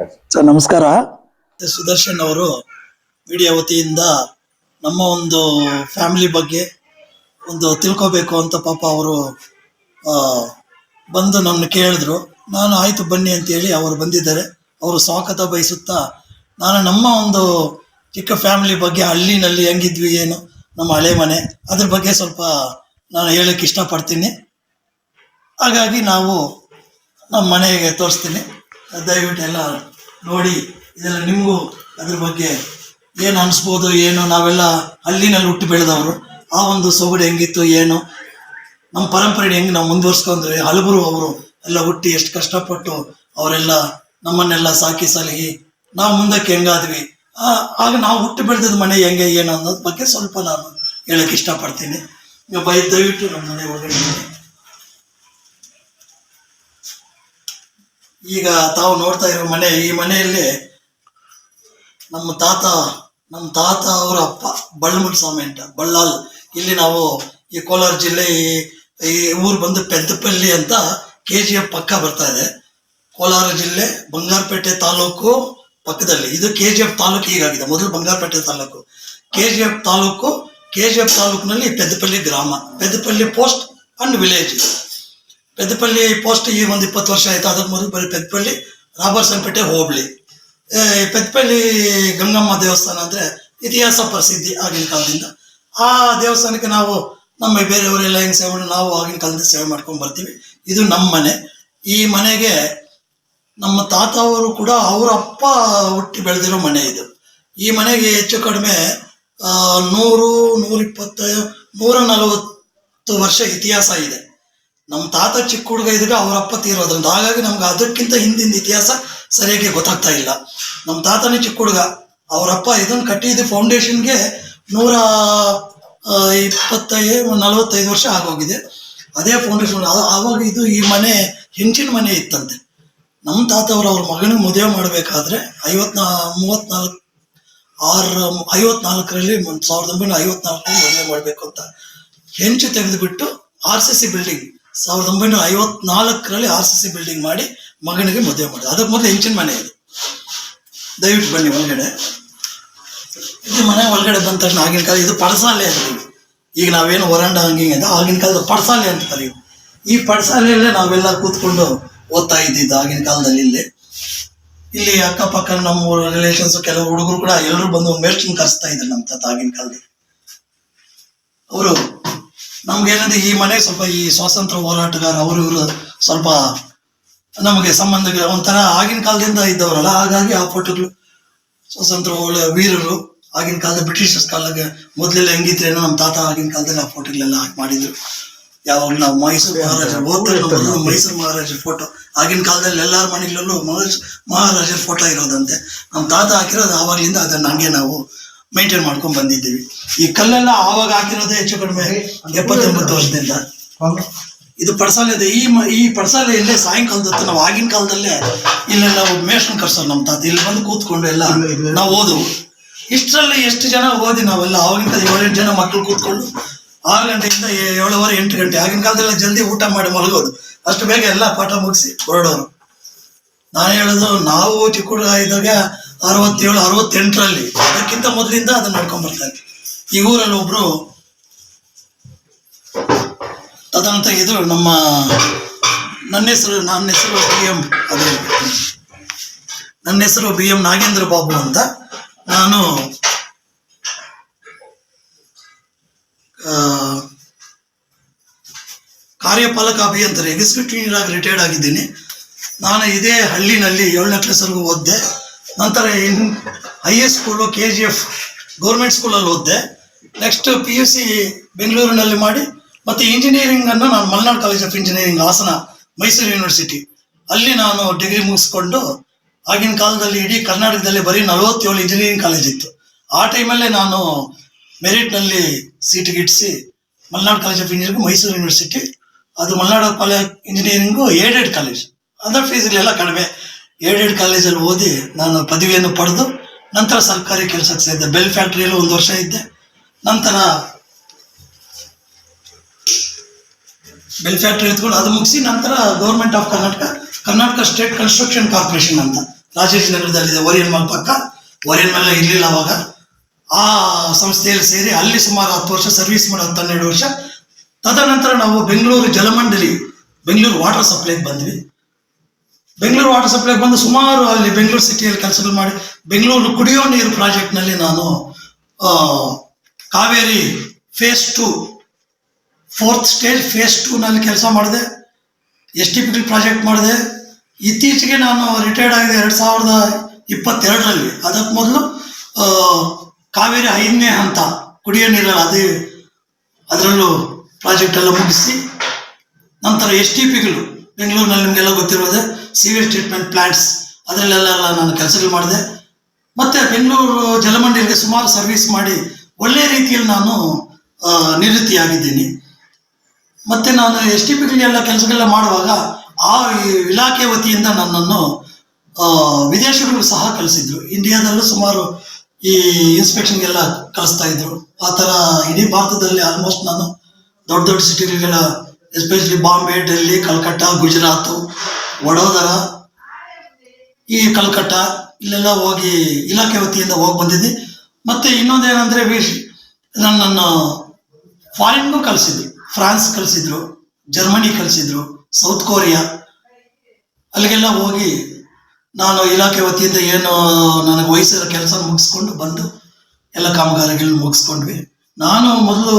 Sir, ನಮಸ್ಕಾರ. ಸುದರ್ಶನ್ ಅವರು media ವತಿಯಿಂದ ನಮ್ಮ ಒಂದು ಫ್ಯಾಮಿಲಿ ಬಗ್ಗೆ ಒಂದು ತಿಳ್ಕೋಬೇಕು ಅಂತ ಪಾಪ ಅವರು ಬಂದು ನನ್ನ ಕೇಳಿದ್ರು. ನಾನು ಆಯ್ತು ಬನ್ನಿ ಅಂತೇಳಿ ಅವರು ಬಂದಿದ್ದಾರೆ. ಅವರು ಸ್ವಾಗತ ಬಯಸುತ್ತಾ ನಾನು ನಮ್ಮ ಒಂದು ಚಿಕ್ಕ ಫ್ಯಾಮಿಲಿ ಬಗ್ಗೆ ಹಳ್ಳಿನಲ್ಲಿ ಹೆಂಗಿದ್ವಿ ಏನು, ನಮ್ಮ ಹಳೆ ಮನೆ, ಅದ್ರ ಬಗ್ಗೆ ಸ್ವಲ್ಪ ನಾನು ಹೇಳಕ್ಕೆ ಇಷ್ಟಪಡ್ತೀನಿ. ಹಾಗಾಗಿ ನಾವು ನಮ್ಮ ಮನೆಗೆ ತೋರಿಸ್ತೀನಿ. ದಯವಿಟ್ಟು ಎಲ್ಲ ನೋಡಿ, ಇದೆಲ್ಲ ನಿಮಗೂ ಅದ್ರ ಬಗ್ಗೆ ಏನು ಅನಿಸ್ಬೋದು, ಏನು? ನಾವೆಲ್ಲ ಹಳ್ಳಿನಲ್ಲಿ ಹುಟ್ಟಿ ಬೆಳೆದವರು. ಆ ಒಂದು ಸೊಗಡು ಹೆಂಗಿತ್ತು, ಏನು? ನಮ್ಮ ಪರಂಪರೆ ಹೆಂಗೆ ನಾವು ಮುಂದುವರ್ಸ್ಕೊಂಡ್ರೆ, ಹಲಬರು ಅವರು ಎಲ್ಲ ಹುಟ್ಟಿ ಎಷ್ಟು ಕಷ್ಟಪಟ್ಟು ಅವರೆಲ್ಲ ನಮ್ಮನ್ನೆಲ್ಲ ಸಾಕಿ ಸಲಹಿ, ನಾವು ಮುಂದಕ್ಕೆ ಹೆಂಗಾದ್ವಿ? ಆಗ ನಾವು ಹುಟ್ಟಿ ಬೆಳೆದ ಮನೆ ಹೆಂಗೆ, ಏನು ಅನ್ನೋದ್ರ ಬಗ್ಗೆ ಸ್ವಲ್ಪ ನಾನು ಹೇಳಕ್ಕೆ ಇಷ್ಟಪಡ್ತೀನಿ. ದಯವಿಟ್ಟು ನಮ್ಮ ಮನೆ ಒಳಗಡೆ ಈಗ ತಾವು ನೋಡ್ತಾ ಇರೋ ಮನೆ, ಈ ಮನೆಯಲ್ಲಿ ನಮ್ಮ ತಾತ ನಮ್ಮ ತಾತ ಅವರ ಅಪ್ಪ ಬಳ್ಳಮುಡಿ ಸ್ವಾಮಿ ಅಂತ, ಬಳ್ಳಾಲ್. ಇಲ್ಲಿ ನಾವು ಈ ಕೋಲಾರ ಜಿಲ್ಲೆ, ಈ- ಈ ಊರು ಬಂದು ಪೆದ್ದಪಲ್ಲಿ ಅಂತ ಕೆ ಜಿ ಎಫ್ ಪಕ್ಕ ಬರ್ತಾ ಇದೆ. ಕೋಲಾರ ಜಿಲ್ಲೆ ಬಂಗಾರಪೇಟೆ ತಾಲೂಕು ಪಕ್ಕದಲ್ಲಿ. ಇದು ಕೆ ಜಿ ಎಫ್ ತಾಲೂಕು ಈಗಾಗಿದೆ ಮೊದಲು ಬಂಗಾರಪೇಟೆ ತಾಲೂಕು. ಕೆ ಜಿ ಎಫ್ ತಾಲೂಕು ಕೆ ಜಿ ಎಫ್ ತಾಲೂಕಿನಲ್ಲಿ ಪೆದ್ದಪಲ್ಲಿ ಗ್ರಾಮ. Peddapalli post and village. Peddapalli post ಈಗ ಒಂದು ಇಪ್ಪತ್ತು ವರ್ಷ ಆಯ್ತು. ಅದಕ್ಕೆ ಮೊದಲು ಬರೀ ಪೆದ್ದಪಲ್ಲಿ ರಾಬರ್ಸನ್ಪೇಟೆ ಹೋಬಳಿ. ಪೆದ್ದಪಲ್ಲಿ ಗಂಗಮ್ಮ ದೇವಸ್ಥಾನ ಅಂದರೆ ಇತಿಹಾಸ ಪ್ರಸಿದ್ಧಿ ಆಗಿನ ಕಾಲದಿಂದ. ಆ ದೇವಸ್ಥಾನಕ್ಕೆ ನಾವು ನಮ್ಮ ಬೇರೆಯವರೆಲ್ಲ ಹೆಂಗೆ ಸೇವೆ ಮಾಡಿ, ನಾವು ಆಗಿನ ಕಾಲದಿಂದ ಸೇವೆ ಮಾಡ್ಕೊಂಡು ಬರ್ತೀವಿ. ಇದು ನಮ್ಮ ಮನೆ. ಈ ಮನೆಗೆ ನಮ್ಮ ತಾತ ಅವರು ಕೂಡ ಅವರ ಅಪ್ಪ ಹುಟ್ಟಿ ಬೆಳೆದಿರೋ ಮನೆ ಇದು. ಈ ಮನೆಗೆ ಹೆಚ್ಚು ಕಡಿಮೆ ನೂರು, ನೂರಿಪ್ಪತ್ತ, ನೂರ ನಲವತ್ತು ವರ್ಷ ಇತಿಹಾಸ ಇದೆ. ನಮ್ಮ ತಾತ ಚಿಕ್ಕ ಹುಡುಗ ಇದ್ದಾಗ ಅವ್ರ ಅಪ್ಪ ತೀರೋದ್ರಿಂದ ಹಾಗಾಗಿ ನಮ್ಗೆ ಅದಕ್ಕಿಂತ ಹಿಂದಿನ ಇತಿಹಾಸ ಸರಿಯಾಗಿ ಗೊತ್ತಾಗ್ತಾ ಇಲ್ಲ. ನಮ್ಮ ತಾತನೇ ಚಿಕ್ಕ ಹುಡುಗ ಅವರಪ್ಪ ಇದನ್ನು ಕಟ್ಟಿದ ಫೌಂಡೇಶನ್ಗೆ ನೂರ ಇಪ್ಪತ್ತೈ ನಲವತ್ತೈದು ವರ್ಷ ಆಗೋಗಿದೆ. ಅದೇ ಫೌಂಡೇಶನ್ ಆವಾಗ ಇದು ಈ ಮನೆ, ಹೆಂಚಿನ ಮನೆ ಇತ್ತಂತೆ. ನಮ್ಮ ತಾತ ಅವರು ಮಗನಿಗೆ ಮದುವೆ ಮಾಡಬೇಕಾದ್ರೆ ಐವತ್ನಾ, ಮೂವತ್ನಾಲ್ಕು, ಆರು, ಐವತ್ನಾಲ್ಕರಲ್ಲಿ ಸಾವಿರದ ಒಂಬೈನೂರ ಐವತ್ನಾಲ್ಕರಲ್ಲಿ ಮದುವೆ ಮಾಡಬೇಕು ಅಂತ. ಹೆಂಚು ತೆಗೆದುಬಿಟ್ಟು ಆರ್ ಸಿ ಸಿ ಬಿಲ್ಡಿಂಗ್ ಸಾವಿರದ ಒಂಬೈನೂರ ಐವತ್ನಾಲ್ಕರಲ್ಲಿ ಆರ್ ಸಿ ಸಿ ಬಿಲ್ಡಿಂಗ್ ಮಾಡಿ ಮಗನಿಗೆ ಮದುವೆ ಮಾಡಿದೆ ಅದಕ್ಕೆ ಮೊದಲು ಹೆಂಚಿನ ಮನೆ ಇದು. ದಯವಿಟ್ಟು ಬನ್ನಿ ಒಳಗಡೆ. ಇದು ಮನೆ ಒಳಗಡೆ ಬಂದ ತಕ್ಷಣ ಆಗಿನ ಕಾಲ ಇದು ಪಡಸಾಲೆ ಅಂತ ಈಗ ನಾವೇನು ವರಂಡ ಹಂಗಿಂಗ್ ಅಂತ, ಆಗಿನ ಕಾಲದ ಪಡಸಾಲೆ ಅಂತ ಕರೀವಿ ಈ ಪಡಸಾಲೆಯಲ್ಲೇ ನಾವೆಲ್ಲ ಕೂತ್ಕೊಂಡು ಓದ್ತಾ ಇದ್ದಿದ್ದು ಆಗಿನ ಕಾಲದಲ್ಲಿ ಇಲ್ಲಿ. ಇಲ್ಲಿ ಅಕ್ಕಪಕ್ಕ ನಮ್ಮ ರಿಲೇಷನ್ಸ್ ಕೆಲವು ಹುಡುಗರು ಕೂಡ ಎಲ್ಲರೂ ಬಂದು ಮೇಷ್ಟ್ರನ್ನ ಕರೆಸ್ತಾ ಇದ್ರು ನಮ್ಮ ತಾತ ಆಗಿನ ಕಾಲದಲ್ಲಿ. ಅವರು ನಮ್ಗೇನಂದ್ರೆ ಈ ಮನೆ ಸ್ವಲ್ಪ ಈ ಸ್ವಾತಂತ್ರ್ಯ ಹೋರಾಟಗಾರ ಅವರು ಇವರು ಸ್ವಲ್ಪ ನಮಗೆ ಸಂಬಂಧಗಳ ಒಂಥರ ಆಗಿನ ಕಾಲದಿಂದ ಇದ್ದವರಲ್ಲ ಹಾಗಾಗಿ ಆ ಫೋಟೋಗಳು ಸ್ವಾತಂತ್ರ್ಯ ಒಳ್ಳೆ ವೀರರು ಆಗಿನ ಕಾಲದ ಬ್ರಿಟಿಷರ್ಸ್ ಕಾಲಕ್ಕೆ ಮೊದಲೆಲ್ಲ ಹೆಂಗಿದ್ರೇನೋ ನಮ್ಮ ತಾತ ಆಗಿನ ಕಾಲದಲ್ಲಿ ಆ ಫೋಟೋಗಳೆಲ್ಲ ಹಾಕಿ ಮಾಡಿದ್ರು. ಯಾವಾಗ ನಾವು ಮೈಸೂರು ಮಹಾರಾಜರು ಓದ್ತಾರೆ ಮೈಸೂರು ಮಹಾರಾಜರ ಫೋಟೋ. ಆಗಿನ ಕಾಲದಲ್ಲಿ ಎಲ್ಲಾರ ಮನೆಗಳಲ್ಲೂ ಮಹಾರಾಜ ಮಹಾರಾಜರ ಫೋಟೋ ಇರೋದಂತೆ. ನಮ್ಮ ತಾತ ಹಾಕಿರೋದು ಆವಾಗಲಿಂದ ಅದನ್ನ ಹಂಗೆ ನಾವು ಮೇಂಟೈನ್ ಮಾಡ್ಕೊಂಡ್ ಬಂದಿದ್ದೀವಿ. ಈ ಕಲ್ಲೆಲ್ಲ ಆವಾಗ ಹಾಕಿರೋದೇ ಹೆಚ್ಚು ಕಡಿಮೆ ಎಪ್ಪತ್ತೊಂಬತ್ತು ವರ್ಷದಿಂದ. ಇದು ಪಡಸಾಲೆ ಇದೆ ಈ ಈ ಪಡಸಾಲೆ ಇಲ್ಲೇ ಸಾಯಂಕಾಲದ ಹೊತ್ತು ನಾವು ಆಗಿನ ಕಾಲದಲ್ಲೇ ಇಲ್ಲೆಲ್ಲ ಮೇಷನ್ ಕರ್ಸೋರು ನಮ್ಮ ತಾತ. ಇಲ್ಲಿ ಬಂದು ಕೂತ್ಕೊಂಡು ಎಲ್ಲ ನಾವು ಓದು. ಇಷ್ಟರಲ್ಲಿ ಎಷ್ಟು ಜನ ಓದಿ ನಾವೆಲ್ಲ ಆವಾಗಿನ ಕಾಲ ಏಳೆಂಟು ಜನ ಮಕ್ಕಳು ಕೂತ್ಕೊಂಡು ಆರು ಗಂಟೆಯಿಂದ ಏಳುವರೆ ಎಂಟು ಗಂಟೆ. ಆಗಿನ ಕಾಲದಲ್ಲ ಜಲ್ದಿ ಊಟ ಮಾಡಿ ಮಲಗೋದು. ಅಷ್ಟು ಬೇಗ ಎಲ್ಲ ಪಾಠ ಮುಗಿಸಿ ಹೊರಡೋರು. ನಾನು ಹೇಳೋದು ನಾವು ಚಿಕ್ಕ ಹುಡುಗ ಇದ್ದಾಗ ಅರವತ್ತೇಳು, ಅರವತ್ತೆಂಟರಲ್ಲಿ. ಅದಕ್ಕಿಂತ ಮೊದಲಿಂದ ಅದನ್ನ ನೋಡ್ಕೊಂಡ್ಬರ್ತಾರೆ ಈ ಊರಲ್ಲಿ ಒಬ್ರು ತದಂತ ಇದು ನಮ್ಮ ನನ್ನ ಹೆಸರು ನನ್ನ ಹೆಸರು ಬಿ ಎಂ ಅದೇ. ನನ್ನ ಹೆಸರು ಬಿ ಎಂ ನಾಗೇಂದ್ರ ಬಾಬು ಅಂತ. ನಾನು ಕಾರ್ಯಪಾಲಕ ಅಭಿಯಂತರ ಎಕ್ಸಿಕ್ಯೂಟಿವ್ ಆಗಿ ರಿಟೈರ್ಡ್ ಆಗಿದ್ದೀನಿ. ನಾನು ಇದೇ ಹಳ್ಳಿನಲ್ಲಿ ಏಳನೇ ಕ್ಲಾಸ್ವರೆಗೂ ಓದಿದೆ. ನಂತರ N S school K G F government ಸ್ಕೂಲಲ್ಲಿ ಓದಿದೆ. ನೆಕ್ಸ್ಟ್ ಪಿ ಯು ಸಿ ಬೆಂಗಳೂರಿನಲ್ಲಿ ಮಾಡಿ, ಮತ್ತು ಇಂಜಿನಿಯರಿಂಗನ್ನು ನಾನು Malnad college of engineering Hassan, Mysore university ಅಲ್ಲಿ ನಾನು ಡಿಗ್ರಿ ಮುಗಿಸ್ಕೊಂಡು, ಆಗಿನ ಕಾಲದಲ್ಲಿ ಇಡೀ ಕರ್ನಾಟಕದಲ್ಲಿ ಬರೀ ನಲವತ್ತೇಳು ಇಂಜಿನಿಯರಿಂಗ್ ಕಾಲೇಜ್ ಇತ್ತು. ಆ ಟೈಮಲ್ಲೇ ನಾನು ಮೆರಿಟ್ನಲ್ಲಿ seat ಗಿಟ್ಟಿಸಿ Malnad college of engineering Mysore university ಅದು Malenadu college engineering aided college ಅದರ ಫೀಸ್ಗಳೆಲ್ಲ ಕಡಿಮೆ. ಏಡೆಡ್ ಕಾಲೇಜಲ್ಲಿ ಓದಿ ನಾನು ಪದವಿಯನ್ನು ಪಡೆದು ನಂತರ ಸರ್ಕಾರಿ ಕೆಲಸಕ್ಕೆ ಸೇರಿದೆ. ಬೆಲ್ ಫ್ಯಾಕ್ಟ್ರಿಯಲ್ಲಿ ಒಂದು ವರ್ಷ ಇದ್ದೆ. ನಂತರ ಬೆಲ್ ಫ್ಯಾಕ್ಟ್ರಿ ಎತ್ಕೊಂಡು ಅದು ಮುಗಿಸಿ ನಂತರ government of Karnataka Karnataka state construction corporation ಅಂತ ರಾಜೇಶನಗರದಲ್ಲಿದೆ ಒರಿಯನ್ ಮಾಲ್ ಪಕ್ಕ. ಒರಿಯನ್ ಮಾಲ್ ಇರಲಿಲ್ಲ ಅವಾಗ. ಆ ಸಂಸ್ಥೆಯಲ್ಲಿ ಸೇರಿ ಅಲ್ಲಿ ಸುಮಾರು ಹತ್ತು ವರ್ಷ ಸರ್ವಿಸ್ ಮಾಡಿ ಹನ್ನೆರಡು ವರ್ಷ. ತದನಂತರ ನಾವು ಬೆಂಗಳೂರು ಜಲಮಂಡಲಿ ಬೆಂಗಳೂರು ವಾಟರ್ ಸಪ್ಲೈಗೆ ಬಂದ್ವಿ. ಬೆಂಗಳೂರು ವಾಟರ್ ಸಪ್ಲೈ ಬಂದು ಸುಮಾರು ಅಲ್ಲಿ ಬೆಂಗಳೂರು ಸಿಟಿಯಲ್ಲಿ ಕೆಲಸಗಳು ಮಾಡಿ ಬೆಂಗಳೂರು ಕುಡಿಯೋ ನೀರು ಪ್ರಾಜೆಕ್ಟ್ನಲ್ಲಿ ನಾನು Kaveri phase two fourth stage phase ಟೂನಲ್ಲಿ ಕೆಲಸ ಮಾಡಿದೆ. ಎಸ್ ಟಿ ಪಿ ಪ್ರಾಜೆಕ್ಟ್ ಮಾಡಿದೆ. ಇತ್ತೀಚೆಗೆ ನಾನು ರಿಟೈರ್ಡ್ ಆಗಿದೆ ಎರಡು ಸಾವಿರದ ಇಪ್ಪತ್ತೆರಡರಲ್ಲಿ. ಅದಕ್ಕೆ ಮೊದಲು ಕಾವೇರಿ ಐದನೇ ಹಂತ ಕುಡಿಯೋ ನೀರಲ್ಲಿ ಅದೇ, ಅದರಲ್ಲೂ ಪ್ರಾಜೆಕ್ಟ್ ಎಲ್ಲ ಮುಗಿಸಿ ನಂತರ ಎಸ್ ಟಿ ಪಿಗಳು ಬೆಂಗಳೂರಿನಲ್ಲಿ ನಿಮಗೆಲ್ಲ ಗೊತ್ತಿರೋದೆ ಸಿವಿಲ್ ಟ್ರೀಟ್ಮೆಂಟ್ ಪ್ಲಾಂಟ್ಸ್ ಅದರಲ್ಲೆಲ್ಲ ನಾನು ಕೆಲಸಗಳು ಮಾಡಿದೆ. ಮತ್ತು ಬೆಂಗಳೂರು ಜಲಮಂಡಲಿಗೆ ಸುಮಾರು ಸರ್ವಿಸ್ ಮಾಡಿ ಒಳ್ಳೆಯ ರೀತಿಯಲ್ಲಿ ನಾನು ನಿವೃತ್ತಿಯಾಗಿದ್ದೀನಿ. ಮತ್ತು ನಾನು ಎಸ್ ಟಿ ಪಿಗಳೆಲ್ಲ ಕೆಲಸಗಳೆಲ್ಲ ಮಾಡುವಾಗ ಆ ಇಲಾಖೆ ವತಿಯಿಂದ ನನ್ನನ್ನು ವಿದೇಶಗಳು ಸಹ ಕಲಿಸಿದ್ರು ಇಂಡಿಯಾದಲ್ಲೂ ಸುಮಾರು ಈ ಇನ್ಸ್ಪೆಕ್ಷನ್ಗೆಲ್ಲ ಕಳಿಸ್ತಾ ಇದ್ರು. ಆ ಥರ ಇಡೀ ಭಾರತದಲ್ಲಿ ಆಲ್ಮೋಸ್ಟ್ ನಾನು ದೊಡ್ಡ ದೊಡ್ಡ ಸಿಟಿಗಳಿಗೆಲ್ಲ ಎಸ್ಪೆಷಲಿ ಬಾಂಬೆ ಡೆಲ್ಲಿ ಕಲ್ಕಟ್ಟ ಗುಜರಾತ್ ವಡೋದರ ಈ ಕಲ್ಕಟ್ಟ ಇಲ್ಲೆಲ್ಲ ಹೋಗಿ ಇಲಾಖೆ ವತಿಯಿಂದ ಹೋಗಿ ಬಂದಿದ್ದೆ. ಮತ್ತೆ ಇನ್ನೊಂದೇನೆಂದ್ರೆ ವಿಶ್ ನನ್ನನ್ನು ಫಾರಿನ್ಗೂ ಕಲಿಸಿದ್ರು ಫ್ರಾನ್ಸ್ ಕಲಿಸಿದ್ರು ಜರ್ಮನಿ ಕಲಿಸಿದ್ರು ಸೌತ್ ಕೊರಿಯಾ ಅಲ್ಲಿಗೆಲ್ಲ ಹೋಗಿ ನಾನು ಇಲಾಖೆ ವತಿಯಿಂದ ಏನು ನನಗೆ ವಯಸ್ಸಿರೋ ಕೆಲಸ ಮುಗಿಸ್ಕೊಂಡು ಬಂದು ಎಲ್ಲ ಕಾಮಗಾರಿಗಳನ್ನ ಮುಗಿಸ್ಕೊಂಡ್ವಿ. ನಾನು ಮೊದಲು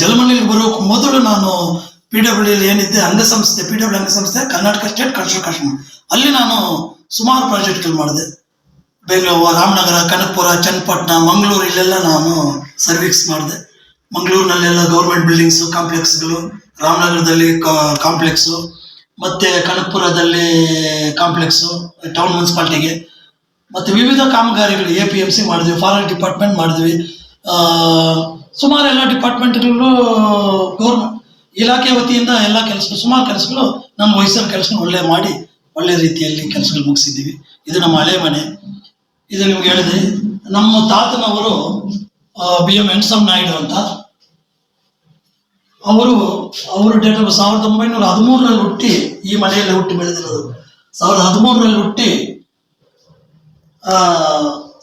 ಜಲಮಂಡಲಿಗೆ ಬರೋಕ್ಕೆ ಮೊದಲು ನಾನು ಪಿ ಡಬ್ಲ್ಯೂ ಏನಿದ್ದೆ ಅಂಗಸಂಸ್ಥೆ ಪಿ ಡಬ್ಲ್ಯೂ ಅಂಗಸಂಸ್ಥೆ, ಕರ್ನಾಟಕ ಸ್ಟೇಟ್ ಕನ್ಸ್ಟ್ರಕ್ಷನ್ ಅಲ್ಲಿ ನಾನು ಸುಮಾರು ಪ್ರಾಜೆಕ್ಟ್ಗಳು ಮಾಡಿದೆ. ಬೆಂಗಳೂರು, ರಾಮನಗರ, ಕನಕಪುರ, ಚನ್ನಪಟ್ಟಣ, ಮಂಗಳೂರು, ಇಲ್ಲೆಲ್ಲ ನಾನು ಸರ್ವಿಸ್ ಮಾಡಿದೆ. ಮಂಗಳೂರಿನಲ್ಲೆಲ್ಲ ಗೌರ್ಮೆಂಟ್ ಬಿಲ್ಡಿಂಗ್ಸು ಕಾಂಪ್ಲೆಕ್ಸ್ಗಳು ರಾಮನಗರದಲ್ಲಿ ಕಾಂಪ್ಲೆಕ್ಸು ಮತ್ತು ಕನಕಪುರದಲ್ಲಿ ಕಾಂಪ್ಲೆಕ್ಸು ಟೌನ್ ಮುನ್ಸಿಪಾಲ್ಟಿಗೆ ಮತ್ತು ವಿವಿಧ ಕಾಮಗಾರಿಗಳು ಎ ಪಿ ಎಂ ಸಿ ಮಾಡಿದ್ವಿ ಫಾರೆಸ್ಟ್ ಡಿಪಾರ್ಟ್ಮೆಂಟ್ ಮಾಡಿದ್ವಿ. ಸುಮಾರು ಎಲ್ಲ ಡಿಪಾರ್ಟ್ಮೆಂಟ್ಗಳು ಗೌರ್ಮೆಂಟ್ ಇಲಾಖೆ ವತಿಯಿಂದ ಎಲ್ಲ ಕೆಲಸ ಸುಮಾರು ಕೆಲಸಗಳು ನಮ್ಮ ವಯಸ್ಸಲ್ಲಿ ಕೆಲಸ ಒಳ್ಳೆ ಮಾಡಿ, ಒಳ್ಳೆ ರೀತಿಯಲ್ಲಿ ಕೆಲಸಗಳು ಮುಗಿಸಿದ್ದೀವಿ. ಇದು ನಮ್ಮ ಹಳೆ ಮನೆ. ಇದು ನಿಮ್ಗೆ ಹೇಳಿದೆ. ನಮ್ಮ ತಾತನವರು ಬಿ ಎಂ ಎನ್ಸಮ್ ನಾಯ್ಡು ಅಂತ. ಅವರು ಅವರು ಡೇಟ್ ಸಾವಿರದ ಒಂಬೈನೂರ ಹದಿಮೂರರಲ್ಲಿ ಹುಟ್ಟಿ, ಈ ಮನೆಯಲ್ಲಿ ಹುಟ್ಟಿ ಬೆಳೆದಿರೋದು. ಸಾವಿರದ ಹದಿಮೂರರಲ್ಲಿ ಹುಟ್ಟಿ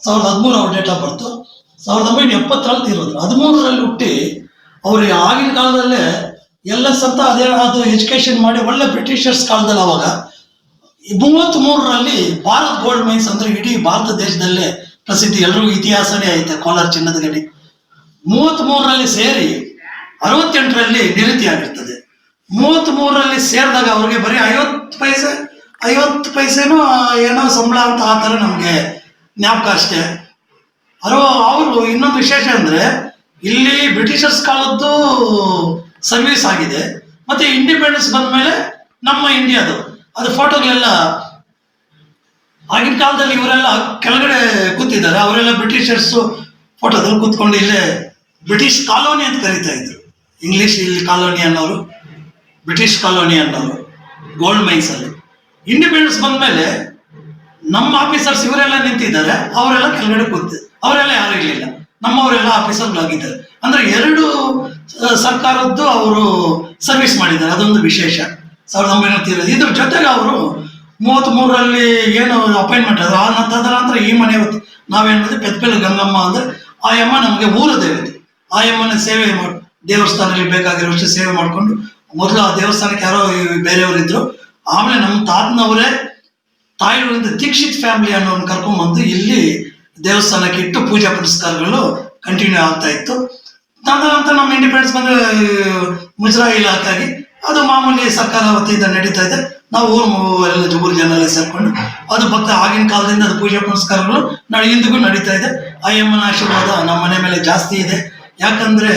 ಸಾವಿರದ ಹದಿಮೂರು ಅವ್ರ ಡೇಟ್ ಆಫ್ ಬರ್ತು. ಸಾವಿರದ ಒಂಬೈನೂರ ಎಪ್ಪತ್ತರಲ್ಲಿ ತೀರೋದು ಹದಿಮೂರರಲ್ಲಿ ಹುಟ್ಟಿ ಅವರು ಆಗಿನ ಕಾಲದಲ್ಲೇ ಎಲ್ಲ ಸಂತ ಅದೇ ಅದು ಎಜುಕೇಶನ್ ಮಾಡಿ ಒಳ್ಳೆ ಬ್ರಿಟಿಷರ್ಸ್ ಕಾಲದಲ್ಲಿ ಅವಾಗ ಮೂವತ್ತ್ ಮೂರರಲ್ಲಿ ಭಾರತ್ ಗೋಲ್ಡ್ ಮೈನ್ಸ್ ಅಂದ್ರೆ ಇಡೀ ಭಾರತ ದೇಶದಲ್ಲೇ ಪ್ರಸಿದ್ಧಿ ಎಲ್ರಿಗೂ ಇತಿಹಾಸನೇ ಐತೆ ಕೋಲಾರ ಚಿನ್ನದ ಗಡಿ ಮೂವತ್ತ್ ಮೂರರಲ್ಲಿ ಸೇರಿ ಅರವತ್ತೆಂಟರಲ್ಲಿ ನಿವೃತ್ತಿ ಆಗಿರ್ತದೆ. ಮೂವತ್ತ್ ಮೂರರಲ್ಲಿ ಸೇರಿದಾಗ ಅವ್ರಿಗೆ ಬರೀ ಐವತ್ತು ಪೈಸೆ, ಐವತ್ತು ಪೈಸೆನೂ ಏನೋ ಸಂಬಳ ಅಂತ ಆ ಥರ ನಮಗೆ ಜ್ಞಾಪಕ ಅಷ್ಟೇ. ಅರೋ, ಅವರು ಇನ್ನೊಂದು ವಿಶೇಷ ಅಂದ್ರೆ ಇಲ್ಲಿ ಬ್ರಿಟಿಷರ್ಸ್ ಕಾಲದ್ದು ಸರ್ವಿಸ್ ಆಗಿದೆ, ಮತ್ತೆ ಇಂಡಿಪೆಂಡೆನ್ಸ್ ಬಂದ ಮೇಲೆ ನಮ್ಮ ಇಂಡಿಯಾದು. ಅದು ಫೋಟೋಗಳೆಲ್ಲ ಆಗಿನ ಕಾಲದಲ್ಲಿ ಇವರೆಲ್ಲ ಕೆಳಗಡೆ ಕೂತಿದ್ದಾರೆ, ಅವರೆಲ್ಲ ಬ್ರಿಟಿಷರ್ಸ್ ಫೋಟೋದಲ್ಲಿ ಕೂತ್ಕೊಂಡು ಇಲ್ಲೇ ಬ್ರಿಟಿಷ್ ಕಾಲೋನಿ ಅಂತ ಕರೀತಾ ಇದ್ರು. ಇಂಗ್ಲಿಷ್ ಇಲ್ಲಿ ಕಾಲೋನಿ ಅನ್ನೋರು, ಬ್ರಿಟಿಷ್ ಕಾಲೋನಿ ಅನ್ನೋರು ಗೋಲ್ಡ್ ಮೈನ್ಸ್ ಅಲ್ಲಿ. ಇಂಡಿಪೆಂಡೆನ್ಸ್ ಬಂದ್ಮೇಲೆ ನಮ್ಮ ಆಫೀಸರ್ಸ್ ಇವರೆಲ್ಲ ನಿಂತಿದ್ದಾರೆ, ಅವರೆಲ್ಲ ಕೆಳಗಡೆ ಕೂತು ಅವರೆಲ್ಲ ಯಾರು ಇರಲಿಲ್ಲ. ನಮ್ಮವರೆಲ್ಲ ಆಫೀಸರ್ಗಳಾಗಿದ್ದಾರೆ ಅಂದ್ರೆ ಎರಡು ಸರ್ಕಾರದ್ದು ಅವರು ಸರ್ವಿಸ್ ಮಾಡಿದ್ದಾರೆ. ಅದೊಂದು ವಿಶೇಷ. ಸಾವಿರದ ಒಂಬೈನೂರ ಇದ್ರ ಜೊತೆಗೆ ಅವರು ಮೂವತ್ತ್ ಮೂರರಲ್ಲಿ ಏನು ಅಪಾಯಿಂಟ್ಮೆಂಟ್ ಅದು, ಆ ನಂತರ ನಂತರ ಈ ಮನೆ ನಾವೇನಂದ್ರೆ ಪೆದ್ಪೆಲ್ ಗಂಗಮ್ಮ ಅಂದ್ರೆ ಆಯಮ್ಮ ಯಮ್ಮ ನಮಗೆ ಊರ ದೇವತೆ. ಆಯಮ್ಮನ ಯಮ್ಮನ ಸೇವೆ ಮಾಡಿ, ದೇವಸ್ಥಾನದಲ್ಲಿ ಬೇಕಾಗಿರೋಷ್ಟು ಸೇವೆ ಮಾಡಿಕೊಂಡು ಮೊದಲು ಆ ದೇವಸ್ಥಾನಕ್ಕೆ ಯಾರೋ ಬೇರೆಯವರು ಇದ್ರು. ಆಮೇಲೆ ನಮ್ಮ ತಾತನವರೇ ತಾಯಿಗಳಿಂದ ದೀಕ್ಷಿತ್ ಫ್ಯಾಮಿಲಿ ಅನ್ನೋನ್ ಕರ್ಕೊಂಡ್ಬಂದು ಇಲ್ಲಿ ದೇವಸ್ಥಾನಕ್ಕೆ ಇಟ್ಟು ಪೂಜಾ ಪುನಸ್ಕಾರಗಳು ಕಂಟಿನ್ಯೂ ಆಗ್ತಾ ಇತ್ತು. ತದನಂತರ ನಮ್ಮ ಇಂಡಿಪೆಂಡೆನ್ಸ್ ಬಂದು, ಮುಜರಾಯಿ ಇಲಾಖೆಯಾಗಿ, ಅದು ಮಾಮೂಲಿ ಸರ್ಕಾರ ವತಿಯಿಂದ ನಡೀತಾ ಇದೆ. ನಾವು ಊರು ಎಲ್ಲ ಊರು ಜನ ಸೇರ್ಕೊಂಡು, ಅದು ಭಕ್ತ ಆಗಿನ ಕಾಲದಿಂದ ಅದು ಪೂಜಾ ಪುನಸ್ಕಾರಗಳು ನಾಳೆ ಇಂದಿಗೂ ನಡೀತಾ ಇದೆ. ಆ ಯಮ್ಮನ ಆಶೀರ್ವಾದ ನಮ್ಮ ಮನೆ ಮೇಲೆ ಜಾಸ್ತಿ ಇದೆ. ಯಾಕಂದ್ರೆ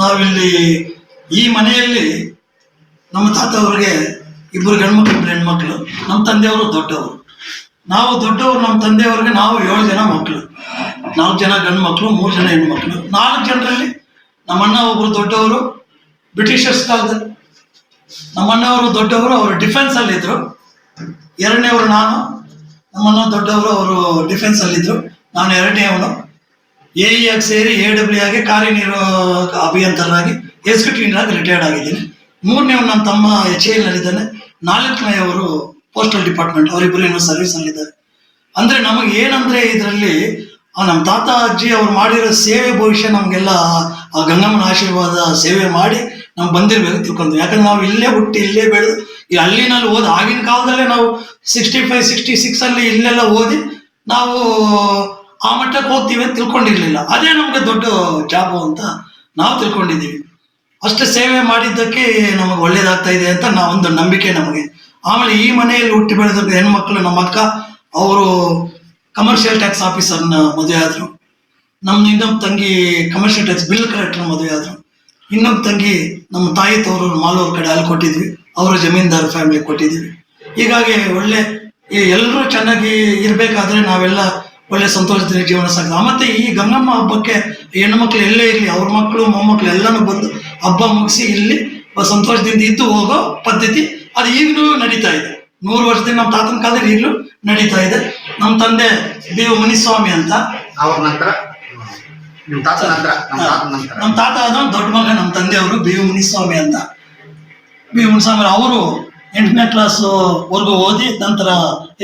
ನಾವಿಲ್ಲಿ ಈ ಮನೆಯಲ್ಲಿ ನಮ್ಮ ತಾತ ಅವ್ರಿಗೆ ಇಬ್ಬರು ಗಂಡ್ಮಕ್ಳು ಇಬ್ಬರು ಹೆಣ್ಮಕ್ಳು, ನಮ್ಮ ತಂದೆಯವರು ದೊಡ್ಡವರು. ನಾವು ದೊಡ್ಡವರು, ನಮ್ಮ ತಂದೆಯವ್ರಿಗೆ ನಾವು ಏಳು ಜನ ಮಕ್ಕಳು ನಾಲ್ಕು ಜನ ಗಂಡು ಮಕ್ಕಳು ಮೂರು ಜನ ಹೆಣ್ಮಕ್ಳು. ನಾಲ್ಕು ಜನರಲ್ಲಿ ನಮ್ಮಣ್ಣ ಒಬ್ಬರು ದೊಡ್ಡವರು, ಬ್ರಿಟಿಷರ್ಸ್ ಕಾಲದಲ್ಲಿ. ನಮ್ಮಣ್ಣವರು ದೊಡ್ಡವರು, ಅವರು ಡಿಫೆನ್ಸ್ ಅಲ್ಲಿದ್ರು ಎರಡನೇವರು ನಾನು, ನಮ್ಮಣ್ಣ ದೊಡ್ಡವರು, ಅವರು ಡಿಫೆನ್ಸ್ ಅಲ್ಲಿದ್ರು ನಾನು ಎರಡನೇವನು ಎ ಆಗಿ ಸೇರಿ ಎ ಡಬ್ಲ್ಯೂ ಆಗಿ ಕಾರ್ಯನಿರ್ವಾಹಕ ಅಭಿಯಂತರನಾಗಿ ಎಕ್ಸಿಕ್ಯೂಟಿವ್ ಆಗಿ ರಿಟೈರ್ಡ್ ಆಗಿದ್ದೀನಿ. ಮೂರನೇವನು ನಮ್ಮ ತಮ್ಮ ಎಚ್ ಎಲ್ನಲ್ಲಿದ್ದಾನೆ ನಾಲ್ಕನೆಯವರು ಪೋಸ್ಟಲ್ ಡಿಪಾರ್ಟ್ಮೆಂಟ್ ಅವರಿಬ್ಬರು ಏನೋ ಸರ್ವಿಸ್ ಅಲ್ಲಿದ್ದಾರೆ ಅಂದ್ರೆ ನಮಗೆ ಏನಂದ್ರೆ ಇದರಲ್ಲಿ ನಮ್ಮ ತಾತ, ಅಜ್ಜಿ ಅವ್ರು ಮಾಡಿರೋ ಸೇವೆ ಭವಿಷ್ಯ ನಮಗೆಲ್ಲ ಆ ಗಂಗಮ್ಮನ ಆಶೀರ್ವಾದ ಸೇವೆ ಮಾಡಿ ನಾವು ಬಂದಿರ್ಬೇಕು ತಿಳ್ಕೊಂಡ್ವಿ. ಯಾಕಂದ್ರೆ ನಾವು ಇಲ್ಲೇ ಹುಟ್ಟಿ, ಇಲ್ಲೇ ಬೆಳೆದು, ಈ ಹಳ್ಳಿನಲ್ಲಿ ಓದಿ ಆಗಿನ ಕಾಲದಲ್ಲೇ ನಾವು ಸಿಕ್ಸ್ಟಿ ಫೈವ್ ಸಿಕ್ಸ್ಟಿ ಸಿಕ್ಸ್ ಅಲ್ಲಿ ಇಲ್ಲೆಲ್ಲ ಓದಿ ನಾವು ಆ ಮಟ್ಟಕ್ಕೆ ಹೋಗ್ತೀವಿ ಅಂತ ತಿಳ್ಕೊಂಡಿರ್ಲಿಲ್ಲ. ಅದೇ ನಮ್ಗೆ ದೊಡ್ಡ ಜಾಬು ಅಂತ ನಾವು ತಿಳ್ಕೊಂಡಿದ್ದೀವಿ. ಅಷ್ಟು ಸೇವೆ ಮಾಡಿದ್ದಕ್ಕೆ ನಮಗೆ ಒಳ್ಳೇದಾಗ್ತಾ ಇದೆ ಅಂತ ನಾವೊಂದು ನಂಬಿಕೆ ನಮಗೆ. ಆಮೇಲೆ ಈ ಮನೆಯಲ್ಲಿ ಹುಟ್ಟಿ ಬೆಳೆದ ಹೆಣ್ಮಕ್ಳು ನಮ್ಮ ಅಕ್ಕ, ಅವರು ಕಮರ್ಷಿಯಲ್ ಟ್ಯಾಕ್ಸ್ ಆಫೀಸರ್ನ ಮದುವೆ ಆದರು. ನಮ್ಮ ಇನ್ನೊಬ್ಬ ತಂಗಿ ಕಮರ್ಷಿಯಲ್ ಟ್ಯಾಕ್ಸ್ ಬಿಲ್ ಕಲೆಕ್ಟರ್ ಮದುವೆ ಆದರು. ಇನ್ನೊಬ್ಬ ತಂಗಿ ನಮ್ಮ ತಾಯಿ ತವರು ಮಾಲೂರು ಕಡೆ ಅಲ್ಲಿ ಕೊಟ್ಟಿದ್ವಿ. ಅವರ ಜಮೀನ್ದಾರ್ ಫ್ಯಾಮಿಲಿ ಕೊಟ್ಟಿದ್ವಿ. ಹೀಗಾಗಿ ಒಳ್ಳೆ ಎಲ್ಲರೂ ಚೆನ್ನಾಗಿ ಇರಬೇಕಾದ್ರೆ ನಾವೆಲ್ಲ ಒಳ್ಳೆ ಸಂತೋಷದಿಂದ ಜೀವನ ಸಾಗ್ತದೆ ಮತ್ತೆ ಈ ಗಂಗಮ್ಮ ಹಬ್ಬಕ್ಕೆ ಹೆಣ್ಣು ಮಕ್ಳು ಎಲ್ಲೇ ಇರಲಿ, ಅವ್ರ ಮಕ್ಕಳು ಮೊಮ್ಮಕ್ಕಳು ಎಲ್ಲನೂ ಬಂದು ಹಬ್ಬ ಮುಗಿಸಿ ಇಲ್ಲಿ ಸಂತೋಷದಿಂದ ಇದ್ದು ಹೋಗೋ ಪದ್ಧತಿ ಅದು ಈಗಲೂ ನಡೀತಾ ಇದೆ. ನೂರು ವರ್ಷದಿಂದ ನಮ್ಮ ತಾತನ ಕಾಲದಲ್ಲಿ ಈಗಲೂ ನಡೀತಾ ಇದೆ. ನಮ್ಮ ತಂದೆ ಬಿ ಯು ಮುನಿಸ್ವಾಮಿ ಅಂತ. ಅವ್ರ ನಂತರ? ನಮ್ಮ ತಾತ ಆದ ದೊಡ್ಡ ಮಗ ನಮ್ಮ ತಂದೆಯವರು ಬಿ ಯು ಮುನಿಸ್ವಾಮಿ ಅಂತ. ಬಿ ಯು ಮುನಿಸ್ವಾಮಿ ಅವರು ಎಂಟನೇ ಕ್ಲಾಸ್ ವರ್ಗೂ ಓದಿ ನಂತರ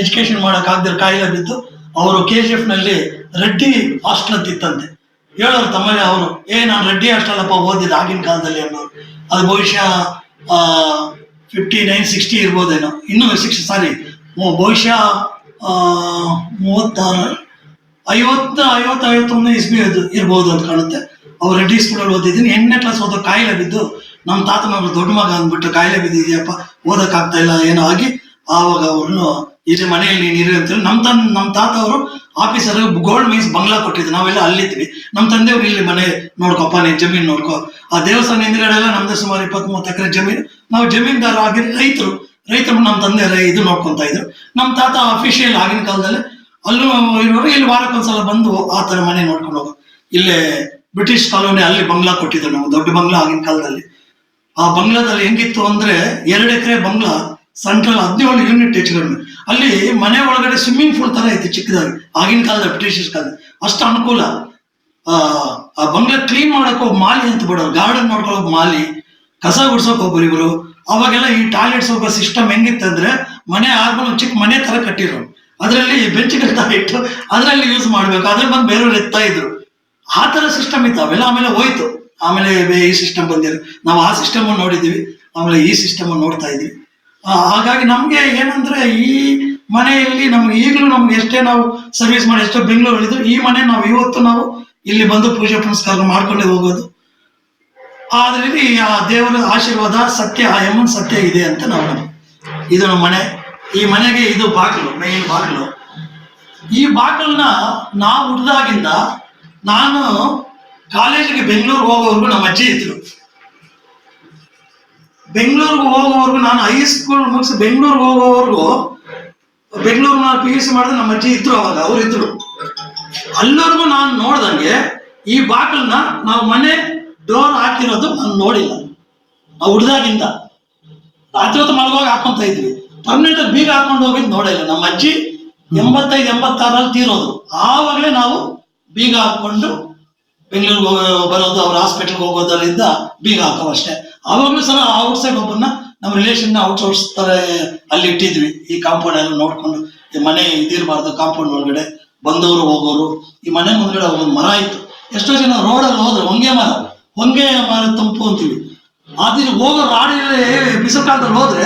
ಎಜುಕೇಶನ್ ಮಾಡಕ್ ಆಗದಿರ ಕಾಯಿಲೆ ಬಿದ್ದು ಅವರು ಕೆ ಜಿ ಎಫ್ನಲ್ಲಿ ರೆಡ್ಡಿ ಹಾಸ್ಟೆಲ್ ಅಂತ ಇತ್ತಂತೆ. ಹೇಳೋರು ತಮ್ಮಲ್ಲಿ ಅವರು ಏ ನಾನು ರೆಡ್ಡಿ ಹಾಸ್ಟೆಲಪ್ಪ ಓದಿದ್ದು ಆಗಿನ ಕಾಲದಲ್ಲಿ ಅನ್ನೋರು. ಅದು ಬಹುಶಃ ಫಿಫ್ಟಿ ನೈನ್ ಸಿಕ್ಸ್ಟಿ ಇರ್ಬೋದೇನೋ. ಇನ್ನೂ ಸಿಕ್ಸ್ಟಿ ಸಾರಿ ಬಹುಶಃ ಮೂವತ್ತಾರು, ಐವತ್ತ ಐವತ್ತು ಐವತ್ತೊಂದು ಇಸ್ಬಿ ಇರ್ಬೋದು ಅಂತ ಕಾಣುತ್ತೆ. ಅವ್ರು ರೆಡ್ಡಿ ಸ್ಕೂಲಲ್ಲಿ ಓದಿದ್ದೀನಿ. ಎಂಟನೇ ಕ್ಲಾಸ್ ಓದೋ ಕಾಯಿಲೆ ಬಿದ್ದು ನಮ್ಮ ತಾತನವ್ರು ದೊಡ್ಡ ಮಗ ಅಂದ್ಬಿಟ್ಟು ಕಾಯಿಲೆ ಬಿದ್ದಿದೆಯಪ್ಪ, ಓದಕ್ಕಾಗ್ತಾ ಇಲ್ಲ, ಏನೋ ಆಗಿ ಆವಾಗ ಅವ್ರನ್ನು ಇಲ್ಲಿ ಮನೆಯಲ್ಲಿ ನೀರು ಅಂತ ನಮ್ಮ ತನ್ ನಮ್ಮ ತಾತ ಅವರು ಆಫೀಸರ್ ಗೋಲ್ಡ್ ಮೀನ್ಸ್ ಬಂಗ್ಲಾ ಕೊಟ್ಟಿದ್ದು ನಾವೆಲ್ಲ ಅಲ್ಲಿದ್ವಿ. ನಮ್ಮ ತಂದೆಯವ್ರು ಇಲ್ಲಿ ಮನೆ ನೋಡ್ಕೊಪ್ಪ, ನೀನ್ ಜಮೀನ್ ನೋಡ್ಕೊ. ಆ ದೇವಸ್ಥಾನ ಹಿಂದ್ಗಡೆ ಎಲ್ಲ ನಮ್ದು ಸುಮಾರು ಇಪ್ಪತ್ತ್ ಮೂವತ್ತು ಎಕರೆ ಜಮೀನು. ನಾವು ಜಮೀನ್ದಾರ ಆಗಿ ರೈತರು. ರೈತರು ನಮ್ಮ ತಂದೆ ಇದು ನೋಡ್ಕೊಂತ ಇದ್ರು. ನಮ್ಮ ತಾತ ಅಫಿಷಿಯಲ್ ಆಗಿನ ಕಾಲದಲ್ಲಿ ಅಲ್ಲೂ ಇರೋರು ಇಲ್ಲಿ ವಾರಕ್ಕೊಂದ್ಸಲ ಬಂದು ಆ ಥರ ಮನೆ ನೋಡ್ಕೊಂಡು ಹೋಗೋ ಇಲ್ಲೇ ಬ್ರಿಟಿಷ್ ಕಾಲೋನಿ ಅಲ್ಲಿ ಬಂಗ್ಲಾ ಕೊಟ್ಟಿದ್ರು ನಾವು, ದೊಡ್ಡ ಬಂಗ್ಲಾ ಆಗಿನ ಕಾಲದಲ್ಲಿ. ಆ ಬಂಗ್ಲಾದಲ್ಲಿ ಹೆಂಗಿತ್ತು ಅಂದ್ರೆ ಎರಡು ಎಕರೆ ಬಂಗ್ಲಾ ಸೆಂಟ್ರಲ್ ಹದಿನೇಳು ಯೂನಿಟ್ ಹೆಚ್ಚು ಕಡಿಮೆ ಅಲ್ಲಿ ಮನೆ ಒಳಗಡೆ ಸ್ವಿಮ್ಮಿಂಗ್ ಪೂಲ್ ತರ ಐತಿ ಚಿಕ್ಕದಾಗಿ. ಆಗಿನ ಕಾಲದ ಬ್ರಿಟಿಷ್ ಕಾಲದ. ಅಷ್ಟು ಅನುಕೂಲ. ಆ ಬಂಗ್ಲಾ ಕ್ಲೀನ್ ಮಾಡೋಕೆ ಒಬ್ಬ ಮಾಲಿ ಅಂತ ಬಿಡೋರು ಗಾರ್ಡನ್ ಒಬ್ಬ ಮಾಲಿ. ಕಸ ಗುಡ್ಸೋಕ್ ಒಬ್ಬರು ಇವರು. ಅವಾಗೆಲ್ಲ ಈ ಟಾಯ್ಲೆಟ್ಸ್ ಹೋಗೋ ಸಿಸ್ಟಮ್ ಹೆಂಗಿತ್ತಂದ್ರೆ ಮನೆ ಆದ್ಮೇಲೆ ಒಂದು ಚಿಕ್ಕ ಮನೆ ತರ ಕಟ್ಟಿರೋರು. ಅದರಲ್ಲಿ ಬೆಂಚ್ಗಳ ತರ ಇಟ್ಟು ಅದರಲ್ಲಿ ಯೂಸ್ ಮಾಡ್ಬೇಕು. ಅದ್ರಲ್ಲಿ ಬಂದು ಬೇರೆಯವ್ರು ಎತ್ತಾ ಇದ್ರು. ಆ ತರ ಸಿಸ್ಟಮ್ ಇತ್ತು. ಅವೆಲ್ಲ ಆಮೇಲೆ ಹೋಯ್ತು. ಆಮೇಲೆ ಈ ಸಿಸ್ಟಮ್ ಬಂದಿರೋ ನಾವು ಆ ಸಿಸ್ಟಮ್ ನೋಡಿದ್ದೀವಿ. ಆಮೇಲೆ ಈ ಸಿಸ್ಟಮ್ ನೋಡ್ತಾ ಇದ್ವಿ ಹಾಗಾಗಿ ನಮ್ಗೆ ಏನಂದ್ರೆ ಈ ಮನೆಯಲ್ಲಿ ನಮ್ಗೆ ಈಗಲೂ ನಮ್ಗೆ ಎಷ್ಟೇ ನಾವು ಸರ್ವಿಸ್ ಮಾಡಿ ಎಷ್ಟೋ ಬೆಂಗಳೂರು ಇದ್ರು ಈ ಮನೆ ನಾವು ಇವತ್ತು ನಾವು ಇಲ್ಲಿ ಬಂದು ಪೂಜೆ ಪುನಸ್ಕಾರ ಮಾಡ್ಕೊಂಡು ಹೋಗೋದು. ಆದ್ರೆ ಆ ದೇವರ ಆಶೀರ್ವಾದ ಸತ್ಯ, ಆ ಯಮನ್ ಸತ್ಯ ಇದೆ ಅಂತ ನಾವು. ಇದು ನಮ್ಮ ಮನೆ. ಈ ಮನೆಗೆ ಇದು ಬಾಗಿಲು ಮೇನ್ ಬಾಗಿಲು. ಈ ಬಾಗಿಲನ್ನ ನಾವು ಹುಟ್ಟಿದಾಗಿಂದ ನಾನು ಕಾಲೇಜಿಗೆ ಬೆಂಗಳೂರು ಹೋಗೋವರೆಗೂ ನಮ್ಮ ಅಜ್ಜಿ ಇದ್ರು. ಬೆಂಗಳೂರಿಗೆ ಹೋಗೋವರೆಗೂ ನಾನು ಹೈಸ್ಕೂಲ್ ಮುಗಿಸಿ ಬೆಂಗಳೂರಿಗೆ ಹೋಗೋವರೆಗೂ ಬೆಂಗಳೂರಿನ ಪಿ ಯು ಸಿ ಮಾಡಿದ್ರೆ ನಮ್ಮ ಅಜ್ಜಿ ಇದ್ರು ಅವಾಗ ಅವ್ರು ಇದ್ರು. ಅಲ್ಲಿವರೆಗೂ ನಾನು ನೋಡ್ದಂಗೆ ಈ ಬಾಟಲ್ನ ನಾವು ಮನೆ ಡೋರ್ ಹಾಕಿರೋದು ನಾನು ನೋಡಿಲ್ಲ. ನಾವು ಹುಡ್ದಾಗಿಂದ. ರಾತ್ರಿ ಹೊತ್ತು ಮಲಗುವಾಗ ಹಾಕೊಂತ ಇದ್ವಿ. ಪರ್ಮನೆಂಟ್ ಬೀಗ ಹಾಕೊಂಡು ಹೋಗಿದ್ ನೋಡಿಲ್ಲ. ನಮ್ಮ ಅಜ್ಜಿ ಎಂಬತ್ತೈದು ಎಂಬತ್ತಾರಲ್ಲಿ ತೀರೋದು. ಆವಾಗಲೇ ನಾವು ಬೀಗ ಹಾಕೊಂಡು ಬೆಂಗಳೂರಿಗೆ ಹೋಗೋ ಬರೋದು ಅವ್ರ ಹಾಸ್ಪಿಟಲ್ಗೆ ಹೋಗೋದರಿಂದ ಬೀಗ ಹಾಕೋ ಅಷ್ಟೇ ಆವಾಗಲೂ ಸಹ ಔಟ್ ಸೈಡ್ ಒಬ್ಬನ್ನ ನಮ್ಮ ರಿಲೇಷನ್ ಔಟ್ಸೋರ್ಸ್ ತರ ಅಲ್ಲಿ ಇಟ್ಟಿದ್ವಿ. ಈ ಕಾಂಪೌಂಡ್ ಎಲ್ಲ ನೋಡ್ಕೊಂಡು, ಈ ಮನೆ ಇದಿರಬಾರ್ದು ಕಾಂಪೌಂಡ್ ಒಳಗಡೆ, ಬಂದವರು, ಹೋಗೋರು, ಈ ಮನೆ ಮುಂದ್ಗಡೆ ಒಂದು ಮರ ಇತ್ತು. ಎಷ್ಟೋ ಜನ ರೋಡಲ್ಲಿ ಹೋದ್ರೆ, ಹೊಂಗೆ ಮರ ಹೊಂಗೆ ಮರ ತಂಪು ಅಂತೀವಿ. ಆದ್ರೆ ಹೋಗೋ ರಾಡಿಯಲ್ಲಿ ಬಿಸಿಲು ಕಾಲದಲ್ಲಿ ಹೋದ್ರೆ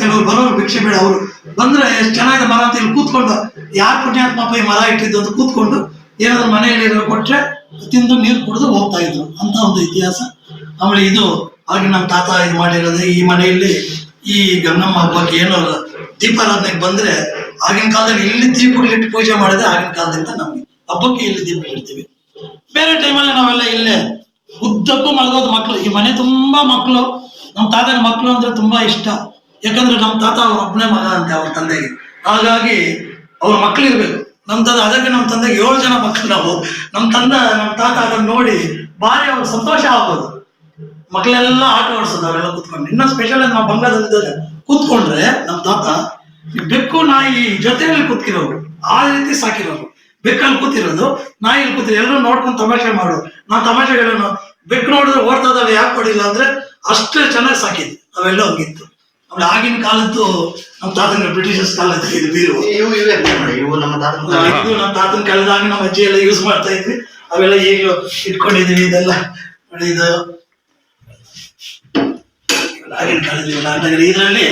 ಕೆಲವರು ಬರೋರು ಭಿಕ್ಷೆ ಬೇಡ ಅವರು. ಬಂದ್ರೆ ಎಷ್ಟು ಚೆನ್ನಾಗಿದೆ ಮರ ಅಂತ ಇಲ್ಲಿ ಕೂತ್ಕೊಂಡು, ಯಾರು ಪುಣ್ಯಾತ್ಮಪ್ಪ ಈ ಮರ ಇಟ್ಟಿದ್ದು ಅಂತ ಕೂತ್ಕೊಂಡು, ಏನಾದ್ರು ಮನೆಯಲ್ಲಿ ಕೊಟ್ರೆ ತಿಂದು ನೀರು ಕುಡಿದು ಹೋಗ್ತಾ ಇದ್ರು. ಅಂತ ಒಂದು ಇತಿಹಾಸ. ಆಮೇಲೆ ಇದು ಹಾಗೆ ನಮ್ಮ ತಾತ ಇದು ಮಾಡಿರೋದು ಈ ಮನೆಯಲ್ಲಿ ಈ ಗಂಗಮ್ಮ ಹಬ್ಬಕ್ಕೆ ಏನೋ ದೀಪಾರಾಧನೆಗೆ ಬಂದ್ರೆ ಆಗಿನ ಕಾಲದಲ್ಲಿ ಇಲ್ಲಿ ದೀಪಗಳಿಟ್ಟು ಪೂಜೆ ಮಾಡಿದ್ರೆ ಆಗಿನ ಕಾಲದಿಂದ ನಮ್ಗೆ ಹಬ್ಬಕ್ಕೆ ಇಲ್ಲಿ ದೀಪ ಇಡ್ತೀವಿ. ಬೇರೆ ಟೈಮಲ್ಲಿ ನಾವೆಲ್ಲ ಇಲ್ಲೇ ಉದ್ದಕ್ಕೂ ಮಲಗೋದು ಮಕ್ಕಳು ಈ ಮನೆ ತುಂಬಾ ಮಕ್ಕಳು ನಮ್ಮ ತಾತನ ಮಕ್ಕಳು ಅಂದ್ರೆ ತುಂಬಾ ಇಷ್ಟ. ಯಾಕಂದ್ರೆ ನಮ್ಮ ತಾತ ಅವ್ರ ಒಬ್ಬನೇ ಮಗ ಅಂತೆ ಅವ್ರ ತಂದೆಗೆ. ಹಾಗಾಗಿ ಅವ್ರ ಮಕ್ಳು ಇರ್ಬೇಕು. ನಮ್ಮ ತಂದೆ ಅದಕ್ಕೆ ನಮ್ಮ ತಂದೆಗೆ ಏಳು ಜನ ಮಕ್ಕಳು ನಾವು. ನಮ್ಮ ತಂದೆ, ನಮ್ಮ ತಾತ ಅದನ್ನು ನೋಡಿ ಭಾರಿ ಅವ್ರ ಸಂತೋಷ ಆಗೋದು ಮಕ್ಕಳೆಲ್ಲ ಆಟ ಆಡ್ಸೋದು ಅವರೆಲ್ಲ ಕುತ್ಕೊಂಡು. ಇನ್ನೊಂದು ಸ್ಪೆಷಲ್ ನಾವು ಬಂಗಾಳದಲ್ಲಿದ್ದಾರೆ ಕೂತ್ಕೊಂಡ್ರೆ ನಮ್ಮ ತಾತ ಬೆಕ್ಕು ನಾಯಿ ಜೊತೆಯಲ್ಲಿ ಕೂತ್ಕಿರೋರು ಆ ರೀತಿ ಸಾಕಿರೋರು. ಬೆಕ್ಕಲ್ಲಿ ಕೂತಿರೋದು ನಾಯಿಲಿ ಕೂತಿರೋ ಎಲ್ಲರೂ ನೋಡ್ಕೊಂಡು ತಮಾಷೆ ಮಾಡೋರು. ನಾವು ಹೇಳೋಣ ಬೆಕ್ಕು ನೋಡಿದ್ರೆ ಓಡ್ತದಲ್ಲ ಯಾಕೆ ಕೊಡಿಲ್ಲ ಅಂದ್ರೆ ಅಷ್ಟು ಚೆನ್ನಾಗಿ ಸಾಕಿದ್ವಿ ಅವೆಲ್ಲ ಹೋಗಿತ್ತು. ಆಮೇಲೆ ಆಗಿನ ಕಾಲದ್ದು ನಮ್ಮ ತಾತನ ಬ್ರಿಟಿಷರ್ಸ್ ಕಾಲದ ಇದು ಬೀರು. ಇವು ಇವೆ ಇವು ನಮ್ಮ ತಾತನ ಕಳೆದಾಗ ಇದು ನಮ್ಮ ತಾತನ ಕಾಲದಾಗ ನಮ್ಮ ಅಜ್ಜಿ ಎಲ್ಲ ಯೂಸ್ ಮಾಡ್ತಾ ಇದ್ವಿ. ಅವೆಲ್ಲ ಈಗ ಇಟ್ಕೊಂಡಿದೀವಿ ಇದೆಲ್ಲ. ಇದು. ಆಗಿನ ಕಾಲದಲ್ಲಿ ನಾಟಕ ಇದರಲ್ಲಿ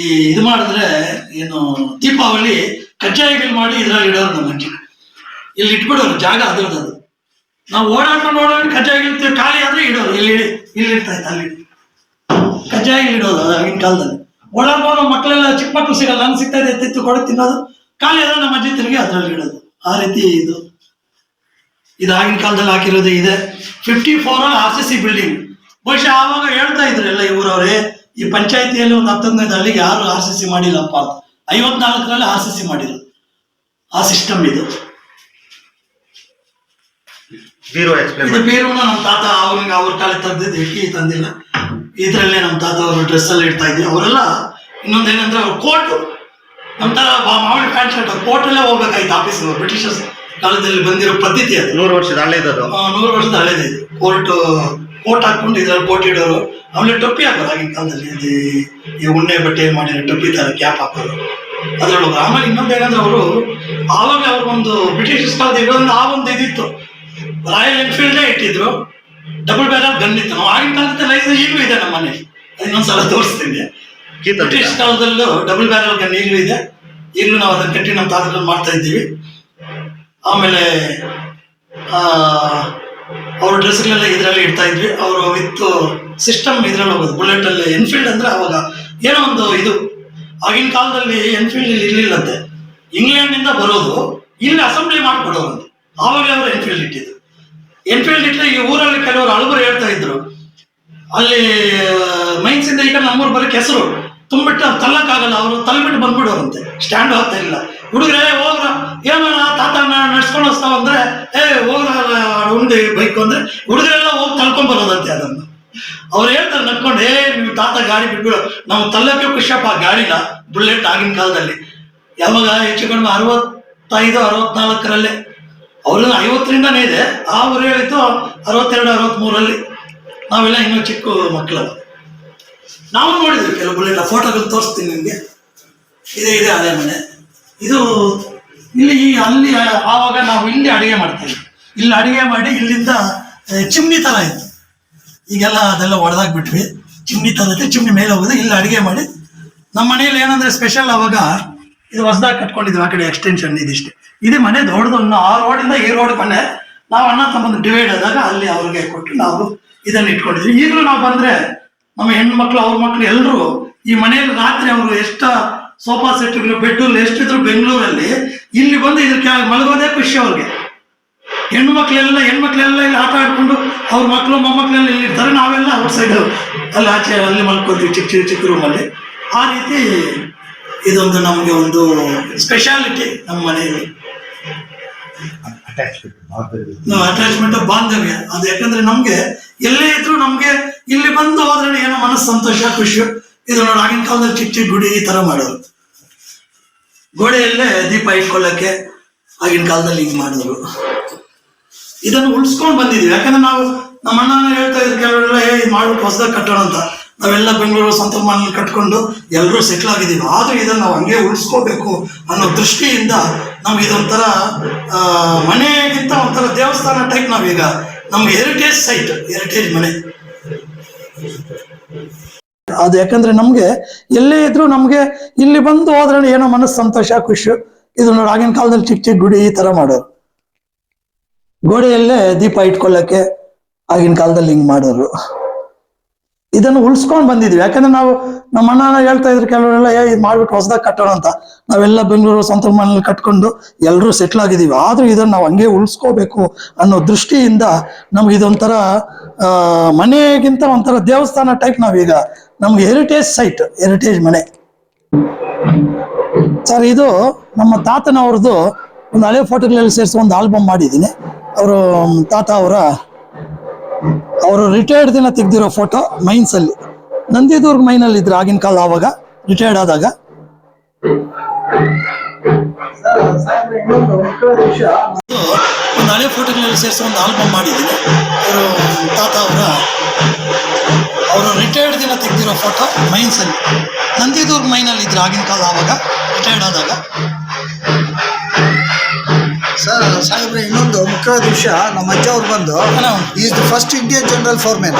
ಈ ಇದು ಮಾಡಿದ್ರೆ ಏನು ದೀಪಾವಳಿ ಕಜ್ಜಾಯಗಳು ಮಾಡಿ ಇದ್ರಲ್ಲಿ ಇಡೋರು ನಮ್ಮ ಅಜ್ಜಿ ಇಲ್ಲಿ ಇಟ್ಬಿಡೋರು, ಜಾಗ ಅದ್ರದ್ದು ಅದು. ನಾವು ಓಡಾಡ್ಕೊಂಡು ಓಡಾಡಿ ಕಜ್ಜಾಯಗಳು ಖಾಲಿ ಆದ್ರೆ ಇಡೋರು. ಇಲ್ಲಿ ಇಲ್ಲಿ ಇಡ್ತಾ ಇತ್ತು ಅಲ್ಲಿ ಇಡೋದು ಆಗಿನ ಕಾಲದಲ್ಲಿ. ಓಡಾಡ್ಕೊಂಡು ಮಕ್ಕಳೆಲ್ಲ ಚಿಕ್ಕ ಮಕ್ಕಳು ಸಿಗಲ್ಲ ನನ್ಗೆ ಸಿಗ್ತಾ ಇದೆ ಎತ್ತಿತ್ತು ಕೊಡ, ತಿನ್ನೋದು. ಖಾಲಿ ಆದ್ರೆ ನಮ್ಮ ಅಜ್ಜಿ ತಿರುಗಿ ಅದ್ರಲ್ಲಿ ಇಡೋದು. ಆ ರೀತಿ ಇದು. ಇದು ಆಗಿನ ಕಾಲದಲ್ಲಿ ಹಾಕಿರೋದು ಇದೆ. Fifty four R C C building ಬಹುಶಃ ಆವಾಗ ಹೇಳ್ತಾ ಇದ್ರು ಎಲ್ಲ ಇವರವ್ರೆ ಈ ಪಂಚಾಯತಿಯಲ್ಲಿ ಒಂದು ಹತ್ತೊಂದನೇದು ಹಳ್ಳಿಗೆ ಯಾರು ಆರ್ ಸಿ ಸಿ ಮಾಡಿಲ್ಲಪ್ಪ ಅಂತ. ಐವತ್ನಾಲ್ಕರಲ್ಲಿ ಆರ್ ಸಿ ಸಿ ಮಾಡಿಲ್ಲ ಆ ಸಿಸ್ಟಮ್ ಇದು. ಇದು ಬೀರುನ ನಮ್ಮ ತಾತ ಅವ್ರಿಗೆ ಅವ್ರ ಕಾಲ ತಂದಿದ್ದು ಇಟ್ಟಿ ತಂದಿಲ್ಲ. ಇದರಲ್ಲೇ ನಮ್ಮ ತಾತ ಅವರು ಡ್ರೆಸ್ ಅಲ್ಲಿ ಇಡ್ತಾ ಇದ್ವಿ. ಅವರೆಲ್ಲ ಇನ್ನೊಂದೇನಂದ್ರೆ ಅವ್ರ ಕೋಟು ನಮ್ಮ ತರ ಮಾಮೂಲಿ ಪ್ಯಾಂಟ್ ಶರ್ಟ್ ಕೋಟಲ್ಲೇ ಹೋಗ್ಬೇಕಾಯ್ತು ಆಫೀಸ್ ಬ್ರಿಟಿಷರ್ಸ್ ಕಾಲದಲ್ಲಿ ಬಂದಿರೋ ಪದ್ಧತಿ ಅದು. ನೂರು ವರ್ಷದ ಹಳೇದದು ನೂರು ವರ್ಷದ ಹಳೇದಿದೆ ಕೋರ್ಟ್ ಕೋಟ್ ಹಾಕೊಂಡು ಇದ್ರಲ್ಲಿ ಕೋಟ್ ಇಡೋರು. ಆಮೇಲೆ ಟೊಪ್ಪಿ ಹಾಕೋರು ಆಗಿನ ಕಾಲದಲ್ಲಿ. ಇದು ಈ ಉಣ್ಣೆ ಬಟ್ಟೆ ಮಾಡಿ ಟೊಪ್ಪಿ ತರ ಕ್ಯಾಪ್ ಹಾಕೋರು ಅದರೊಳಗೆ ಆಮೇಲೆ ಇನ್ನೊಂದು ಏನಂದ್ರೆ ಅವರು ಆವಾಗ ಅವ್ರಿಗೊಂದು ಬ್ರಿಟಿಷರ್ಸ್ ಕಾಲದ ಇರೋದ್ರಿಂದ ಆ ಒಂದು ಇದಿತ್ತು. ರಾಯಲ್ ಎನ್ಫೀಲ್ಡೇ ಇಟ್ಟಿದ್ರು. ಡಬಲ್ ಬ್ಯಾರಲ್ ಗನ್ ಇತ್ತು. ನಾವು ಆಗಿನ ಕಾಲದ ಲೈಸೆನ್ಸ್ ಈಗಲೂ ಇದೆ ನಮ್ಮ ಮನೆ ಇನ್ನೊಂದ್ಸಲ ತೋರಿಸ್ತೀನಿ. ಗೀತ ಬ್ರಿಟಿಷ್ ಕಾಲದಲ್ಲೂ ಡಬಲ್ ಬ್ಯಾರಲ್ ಗನ್ ಈಗಲೂ ಇದೆ. ಈಗಲೂ ನಾವು ಅದನ್ನು ಕಟ್ಟಿ ನಮ್ಮ ತಾತಗಳು ಮಾಡ್ತಾ ಇದ್ದೀವಿ. ಆಮೇಲೆ ಅವ್ರ ಡ್ರೆಸ್ಗಳೆಲ್ಲ ಇದರಲ್ಲಿ ಇಡ್ತಾ ಇದ್ವಿ. ಅವರು ವಿತ್ ಸಿಸ್ಟಮ್ ಇದ್ರಲ್ಲಿ ಹೋಗೋದು. ಬುಲೆಟ್ ಅಲ್ಲಿ ಎನ್ಫೀಲ್ಡ್ ಅಂದ್ರೆ ಅವಾಗ ಏನೋ ಒಂದು ಇದು. ಆಗಿನ ಕಾಲದಲ್ಲಿ ಎನ್ಫೀಲ್ಡ್ ಇಲ್ಲಿ ಇರಲಿಲ್ಲಂತೆ. ಇಂಗ್ಲೆಂಡ್ ಇಂದ ಬರೋದು ಇಲ್ಲಿ ಅಸೆಂಬ್ಲಿ ಮಾಡ್ಕೊಡೋರಂತೆ ಆವಾಗ ಅವರು ಎನ್ಫೀಲ್ಡ್ ಇಟ್ಟಿದ್ರು ಎನ್ಫೀಲ್ಡ್ ಇಟ್ಟರೆ ಈ ಊರಲ್ಲಿ ಕೆಲವರು ಅಳುಬರು ಹೇಳ್ತಾ ಇದ್ರು. ಅಲ್ಲಿ ಮೈನ್ಸ್ ಇಂದ ಈಗ ನಮ್ಮೂರು ಬರೀ ಕೆಸರು ತುಂಬಿಟ್ಟು ತಲ್ಲಕ್ಕಾಗಲ್ಲ ಅವರು ತಲ್ಲಿಬಿಟ್ಟು ಬಂದ್ಬಿಡೋರಂತೆ. ಸ್ಟ್ಯಾಂಡ್ ಆಗ್ತಾ ಇಲ್ಲ. ಹುಡುಗರೇ, ಹೋಗ್ರ. ಏನೋ ತಾತ ನಡ್ಸ್ಕೊಂಡು ಹೋಗ್ತಾವಂದ್ರೆ ಏ ಹೋಗ್ರ ಉಂಡಿ ಬೈಕ್ ಅಂದ್ರೆ ಹುಡುಗರೆಲ್ಲ ಹೋಗಿ ತಳ್ಕೊಂಡ್ ಬರೋದಂತೆ ಅದನ್ನ. ಅವ್ರು ಹೇಳ್ತಾರೆ ನಡ್ಕೊಂಡು, ಏ, ನೀವು ತಾತ ಗಾಡಿ ಬಿಟ್ಬಿಡು. ನಾವು ತಲ್ಲಕ್ಕೆ ಆ ಗಾಡಿನ ಬುಲೆಟ್ ಆಗಿನ ಕಾಲದಲ್ಲಿ. ಯಾವಾಗ? ಹೆಚ್ಚು ಕಡಿಮೆ ಅರವತ್ತೈದು, ಅರವತ್ನಾಲ್ಕರಲ್ಲೇ. ಅವ್ರನ್ನ ಐವತ್ತರಿಂದನೇ ಇದೆ. ಆ ಊರು ಹೇಳಿತ್ತು ಅರವತ್ತೆರಡು ಅರವತ್ಮೂರಲ್ಲಿ ನಾವೆಲ್ಲ ಇನ್ನೂ ಚಿಕ್ಕ ಮಕ್ಕಳು ನಾವು ನೋಡಿದ್ವಿ ಕೆಲವು ಬುಲೆಟ್ ಫೋಟೋಗಳು ತೋರಿಸ್ತೀನಿ ನಿಮಗೆ. ಇದೆ ಇದೆ, ಅದೇ ಮನೆ. ಇದು ಇಲ್ಲಿ, ಅಲ್ಲಿ ಆವಾಗ ನಾವು ಇಲ್ಲಿ ಅಡುಗೆ ಮಾಡ್ತೀವಿ ಇಲ್ಲಿ ಅಡಿಗೆ ಮಾಡಿ ಇಲ್ಲಿಂದ ಚಿಮ್ನಿ ಥರ ಇತ್ತು ಈಗೆಲ್ಲ ಅದೆಲ್ಲ ಬಿಟ್ವಿ ಚಿಮ್ನಿ ಇತ್ತು ಚಿಮ್ನಿ ಮೇಲೆ ಹೋಗೋದು. ಇಲ್ಲಿ ಅಡಿಗೆ ಮಾಡಿ. ನಮ್ಮ ಮನೆಯಲ್ಲಿ ಏನಂದ್ರೆ ಸ್ಪೆಷಲ್ ಅವಾಗ ಇದು ಹೊಸದಾಗಿ ಕಟ್ಕೊಂಡಿದ್ವಿ, ಆ ಕಡೆ ಎಕ್ಸ್ಟೆನ್ಷನ್ ಇದಿಷ್ಟೇ ಇದೇ ಮನೆ ದೊಡ್ಡದು ಆ ರೋಡಿಂದ ಈ ರೋಡ್ ಮನೆ. ನಾವು ಅಣ್ಣ ತಮ್ಮಂದು ಡಿವೈಡ್ ಆದಾಗ ಅಲ್ಲಿ ಅವ್ರಿಗೆ ಕೊಟ್ಟು ನಾವು ಇದನ್ನ ಇಟ್ಕೊಂಡಿದ್ವಿ. ಈಗಲೂ ನಾವು ಬಂದ್ರೆ ನಮ್ಮ ಹೆಣ್ಮಕ್ಳು, ಅವ್ರ ಮಕ್ಳು ಎಲ್ಲರೂ ಈ ಮನೆಯಲ್ಲಿ ರಾತ್ರಿ ಅವರು ಎಷ್ಟ ಸೋಫಾ ಸೆಟ್ಗಳು ಬೆಡ್ಗಳು ಎಷ್ಟಿದ್ರು ಬೆಂಗಳೂರಲ್ಲಿ, ಇಲ್ಲಿ ಬಂದು ಇದ್ರ ಕೆಳಗೆ ಮಲಗೋದೇ ಖುಷಿ ಅವ್ರಿಗೆ. ಹೆಣ್ಣು ಮಕ್ಕಳೆಲ್ಲ ಹೆಣ್ಮಕ್ಳೆಲ್ಲ ಇಲ್ಲಿ ಆಟ ಆಡ್ಕೊಂಡು ಅವ್ರ ಮಕ್ಕಳು ಮೊಮ್ಮಕ್ಕಳೆಲ್ಲ ಇಲ್ಲಿ ಇರ್ತಾರೆ. ನಾವೆಲ್ಲ ಔಟ್ ಸೈಡ್ ಅಲ್ಲಿ ಆಚೆ ಅಲ್ಲಿ ಮಲ್ಕೊತೀವಿ ಚಿಕ್ಕ ಚಿಕ್ಕ ಚಿಕ್ಕ ರೂಮಲ್ಲಿ ಆ ರೀತಿ ಇದೊಂದು ನಮಗೆ ಒಂದು ಸ್ಪೆಷಾಲಿಟಿ ನಮ್ಮ ಮನೆಯಲ್ಲಿ. ಅಟ್ಯಾಚ್ಮೆಂಟ್ ಬಾಂಧವ್ಯ. ಅದು ಯಾಕಂದ್ರೆ ನಮ್ಗೆ ಎಲ್ಲೇ ಇದ್ರು ನಮ್ಗೆ ಇಲ್ಲಿ ಬಂದು ಹೋದ್ರೆ ಏನೋ ಮನಸ್ಸು ಸಂತೋಷ ಖುಷಿ. ಇದು ನೋಡಿ ಆಗಿನ ಕಾಲದಲ್ಲಿ ಚಿಕ್ಕ ಚಿಕ್ಕ ಗುಡಿ ಈ ತರ ಮಾಡೋರು. ಗೋಡೆಯಲ್ಲೇ ದೀಪ ಇಟ್ಕೊಳ್ಳಕ್ಕೆ ಆಗಿನ ಕಾಲದಲ್ಲಿ ಹಿಂಗೆ ಮಾಡಿದ್ರು. ಇದನ್ನು ಉಳಿಸ್ಕೊಂಡು ಬಂದಿದ್ದೀವಿ. ಯಾಕಂದ್ರೆ ನಾವು ನಮ್ಮ ಅಣ್ಣ ಹೇಳ್ತಾ ಇದ್ರು, ಕೆಲವರೆಲ್ಲ, ಏ, ಇದು ಮಾಡ್ಬಿಟ್ಟು ಹೊಸದಾಗಿ ಕಟ್ಟೋಣ ಅಂತ. ನಾವೆಲ್ಲ ಬೆಂಗಳೂರು ಸ್ವಂತ ಮನೇಲಿ ಕಟ್ಕೊಂಡು ಎಲ್ಲರೂ ಸೆಟ್ಲ್ ಆಗಿದ್ದೀವಿ. ಆದ್ರೂ ಇದನ್ನು ನಾವು ಹಂಗೆ ಉಳಿಸ್ಕೋಬೇಕು ಅನ್ನೋ ದೃಷ್ಟಿಯಿಂದ ನಮ್ಗೆ ಇದೊಂಥರ ಮನೆಗಿಂತ ಒಂಥರ ದೇವಸ್ಥಾನ ಟೈಪ್ ನಾವೀಗ. ನಮ್ಮ ಹೆರಿಟೇಜ್ ಸೈಟ್ ಹೆರಿಟೇಜ್ ಮನೆ. ಅದು ಯಾಕಂದ್ರೆ ನಮ್ಗೆ ಎಲ್ಲೇ ಇದ್ರು ನಮ್ಗೆ ಇಲ್ಲಿ ಬಂದು ಹೋದ್ರೆ ಏನೋ ಮನಸ್ಸು ಸಂತೋಷ, ಖುಷಿ. ಇದು ಆಗಿನ ಕಾಲದಲ್ಲಿ ಚಿಕ್ಕ ಚಿಕ್ಕ ಗುಡಿ ಈ ತರ ಮಾಡೋರು. ಗೋಡೆಯಲ್ಲೇ ದೀಪ ಇಟ್ಕೊಳ್ಳಕ್ಕೆ ಆಗಿನ ಕಾಲದಲ್ಲಿ ಹಿಂಗ್ ಮಾಡೋರು. ಇದನ್ನು ಉಳಿಸ್ಕೊಂಡು ಬಂದಿದ್ವಿ. ಯಾಕಂದ್ರೆ ನಾವು ನಮ್ಮ ಅಣ್ಣ ಹೇಳ್ತಾ ಇದ್ರು ಕೆಲವರೆಲ್ಲ, ಏ, ಇದು ಮಾಡ್ಬಿಟ್ಟು ಹೊಸದಾಗಿ ಕಟ್ಟೋಣ ಅಂತ. ನಾವೆಲ್ಲ ಬೆಂಗಳೂರು ಸ್ವಂತ ಮನೇಲಿ ಕಟ್ಕೊಂಡು ಎಲ್ಲರೂ ಸೆಟ್ಲ್ ಆಗಿದ್ದೀವಿ. ಆದ್ರೂ ಇದನ್ನ ನಾವು ಹಂಗೆ ಉಳಿಸ್ಕೋಬೇಕು ಅನ್ನೋ ದೃಷ್ಟಿಯಿಂದ ನಮ್ಗೆ ಇದೊಂಥರ ಮನೆಗಿಂತ ಒಂಥರ ದೇವಸ್ಥಾನ ಟೈಪ್ ನಾವೀಗ. ನಮ್ಗೆ ಹೆರಿಟೇಜ್ ಸೈಟ್ ಹೆರಿಟೇಜ್ ಮನೆ. ಸರ್, ಇದು ನಮ್ಮ ತಾತನವ್ರದ್ದು ಒಂದು ಹಳೆ ಫೋಟೋಗಳಲ್ಲಿ ಸೇರಿಸಿ ಒಂದು ಆಲ್ಬಮ್ ಮಾಡಿದ್ದೀನಿ. ಅವರು ತಾತ ಅವರ, ಅವರು ರಿಟೈರ್ಡ್ ದಿನ ತೆಗೆದಿರೋ ಫೋಟೋ ಮೈನ್ಸ್ ಅಲ್ಲಿ. ನಂದಿದುರ್ಗ್ ಮೈನಲ್ಲಿ ಇದ್ರು ಆಗಿನ ಕಾಲ ಆವಾಗ ರಿಟೈರ್ಡ್ ಆದಾಗ. ಒಂದು ಹಳೆ ಫೋಟೋಗಳಲ್ಲಿ ಸೇರಿಸಿ ಒಂದು ಆಲ್ಬಮ್ ಮಾಡಿದ್ದೀನಿ. ಅವರು, ತಾತ ಅವರ, ಅವರು ರಿಟೈರ್ಡ್ ದಿನ ತೆಗೆದಿರೋ ಫೋಟೋ ಮೈನ್ಸಲ್ಲಿ ನಂದಿದೂರ್ಗ್ ಮೈನಲ್ಲಿ ಇದ್ರು ಆಗಿನ ಕಾಲ ಆವಾಗ ರಿಟೈರ್ಡ್ ಆದಾಗ. ಸರ್ ಸಾಹೇಬ್ರೆ ಇನ್ನೊಂದು ಮುಖ್ಯವಾದ ವಿಷಯ ನಮ್ಮ ಅಜ್ಜ ಅವ್ರು ಬಂದು? Is the first Indian general foreman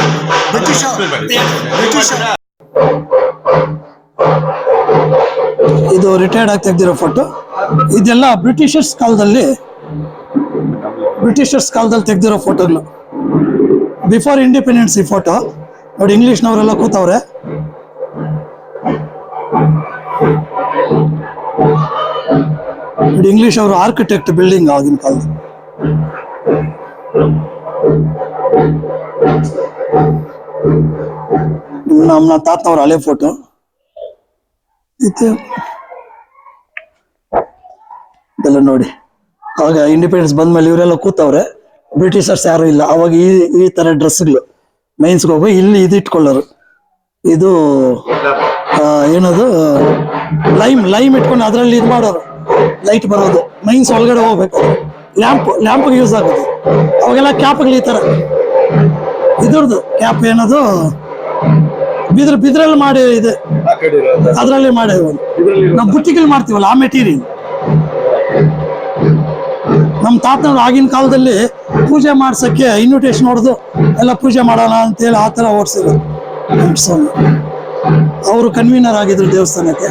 British British ಇದು ರಿಟೈರ್ಡ್ ಆಗಿ ತೆಗೆದಿರೋ ಫೋಟೋ ಇದೆಲ್ಲ ಬ್ರಿಟಿಷರ್ಸ್ ಕಾಲದಲ್ಲಿ ಬ್ರಿಟಿಷರ್ಸ್ ಕಾಲದಲ್ಲಿ ತೆಗೆದಿರೋ ಫೋಟೋಗಳು ಬಿಫೋರ್ ಇಂಡಿಪೆಂಡೆನ್ಸ್ ಈ ಫೋಟೋ ನೋಡಿ ಇಂಗ್ಲೀಷ್ನವರೆಲ್ಲ ಕೂತವ್ರೆ. ನೋಡಿ ಇಂಗ್ಲಿಷ್ ಅವರು ಆರ್ಕಿಟೆಕ್ಟ್ ಬಿಲ್ಡಿಂಗ್ ಆಗಿನ ಕಾಲದಲ್ಲಿ ನಮ್ಮ ತಾತನವ್ರ ಹಳೆ ಫೋಟೋ ಇದು ಇದೆಲ್ಲ ನೋಡಿ. ಆಗ ಇಂಡಿಪೆಂಡೆನ್ಸ್ ಬಂದ್ಮೇಲೆ ಇವರೆಲ್ಲ ಕೂತವ್ರೆ. ಬ್ರಿಟಿಷರ್ಸ್ ಯಾರು ಇಲ್ಲ. ಅವಾಗ ಈ ಈ ತರ ಡ್ರೆಸ್ಗಳು ಮೈನ್ಸ್ಗೆ ಹೋಗಿ ಇಲ್ಲಿ ಇದು ಇಟ್ಕೊಳ್ಳೋರು. ಇದು ಏನದು? ಲೈಮ್ ಲೈಮ್ ಇಟ್ಕೊಂಡು ಅದರಲ್ಲಿ ಇದು ಮಾಡೋರು. ಲೈಟ್ ಬರೋದು. ಮೈನ್ಸ್ ಒಳಗಡೆ ಹೋಗ್ಬೇಕು. ಲ್ಯಾಂಪ್ ಲ್ಯಾಂಪ್ಗೆ ಯೂಸ್ ಆಗೋದು. ಅವಾಗೆಲ್ಲ ಕ್ಯಾಪ್ಗಳು ಈ ತರ. ಇದ್ರದ್ದು ಕ್ಯಾಪ್ ಏನದು? ಬಿದ್ರ ಬಿದ್ರಲ್ಲಿ ಮಾಡಿ ಇದೆ. ಅದರಲ್ಲಿ ಮಾಡಿ ನಾವು ಬುಟ್ಟಿಗಳು ಮಾಡ್ತೀವಲ್ಲ ಆ ಮೆಟೀರಿಯಲ್ ನಮ್ಮ ತಾತನವ್ರು ಆಗಿನ ಕಾಲದಲ್ಲಿ ಪೂಜೆ ಮಾಡ್ಸೋಕ್ಕೆ ಇನ್ವಿಟೇಷನ್ ಹೊಡೆದು ಎಲ್ಲ ಪೂಜೆ ಮಾಡೋಣ ಅಂತೇಳಿ ಆ ಥರ ಓಡಿಸಿದ್ರು. ಸ್ವಾಮಿ ಅವರು ಕನ್ವೀನರ್ ಆಗಿದ್ರು ದೇವಸ್ಥಾನಕ್ಕೆ.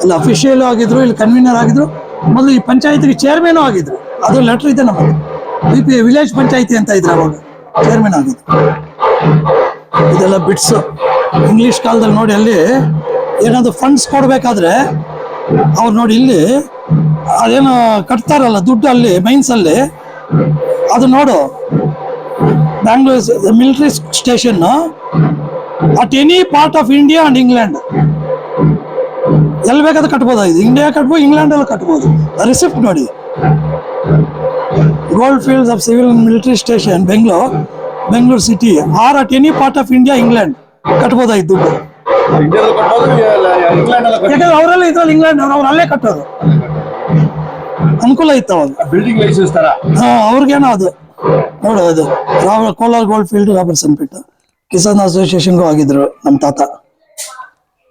ಅಲ್ಲಿ ಅಫಿಷಿಯಲ್ ಆಗಿದ್ರು, ಇಲ್ಲಿ ಕನ್ವೀನರ್ ಆಗಿದ್ರು, ಮೊದಲು ಈ ಪಂಚಾಯತಿಗೆ ಚೇರ್ಮನ್ ಆಗಿದ್ರು. ಅದು ಲೆಟರ್ ಇದೆ ನಮ್ಮದು ಬಿ ಪಿ ವಿಲೇಜ್ ಪಂಚಾಯತಿ ಅಂತ ಇದ್ರು ಅವಾಗ ಚೇರ್ಮನ್ ಆಗಿದ್ರು. ಇದೆಲ್ಲ ಬಿಟ್ಸ್. ಇಂಗ್ಲಿಷ್ ಕಾಲದಲ್ಲಿ ನೋಡಿ ಅಲ್ಲಿ ಏನಾದ್ರು ಫಂಡ್ಸ್ ಕೊಡ್ಬೇಕಾದ್ರೆ ಅವ್ರು ನೋಡಿ ಇಲ್ಲಿ ಅದೇನು ಕಟ್ತಾರಲ್ಲ ದುಡ್ಡು ಅಲ್ಲಿ ಮೈನ್ಸ್ ಅಲ್ಲಿ. ಅದು ನೋಡು. Bangalore military station at any part of India and England ಎಲ್ಲಿ ಬೇಕಾದ್ರೂ ಕಟ್ಬೋದು ಇದು? ಇಂಡಿಯಾ ಕಟ್ಬೋದು ಇಂಗ್ಲೆಂಡ್ ಅಲ್ಲಿ ಕಟ್ಬೋದು. ರಿಸಿಪ್ಟ್ ನೋಡಿ. Gold fields of civil and military station Bengaluru Bengaluru city or at any part of India England ಕಟ್ಬೋದಾಯ್ತು ದುಡ್ಡು? ಯಾಕಂದ್ರೆ ಅವರೆಲ್ಲ ಇದ್ರಲ್ಲಿ ಇಂಗ್ಲೆಂಡ್ ಅವ್ರು ಅವ್ರು ಅಲ್ಲೇ ಕಟ್ಟೋದು. ಅನುಕೂಲ ಇತ್ತು ಅವಾಗ ಬಿಲ್ಡಿಂಗ್ ಲೈಸೆನ್ಸ್ ತರ? ಹಾ ಅವ್ರಿಗೇನೋ ಅದು. ನೋಡು ಅದು. ರಾವ Kolar gold field Robertson pit Kisan ಅಸೋಸಿಯೇಷನ್ಗೂ ಆಗಿದ್ರು ನಮ್ಮ ತಾತ.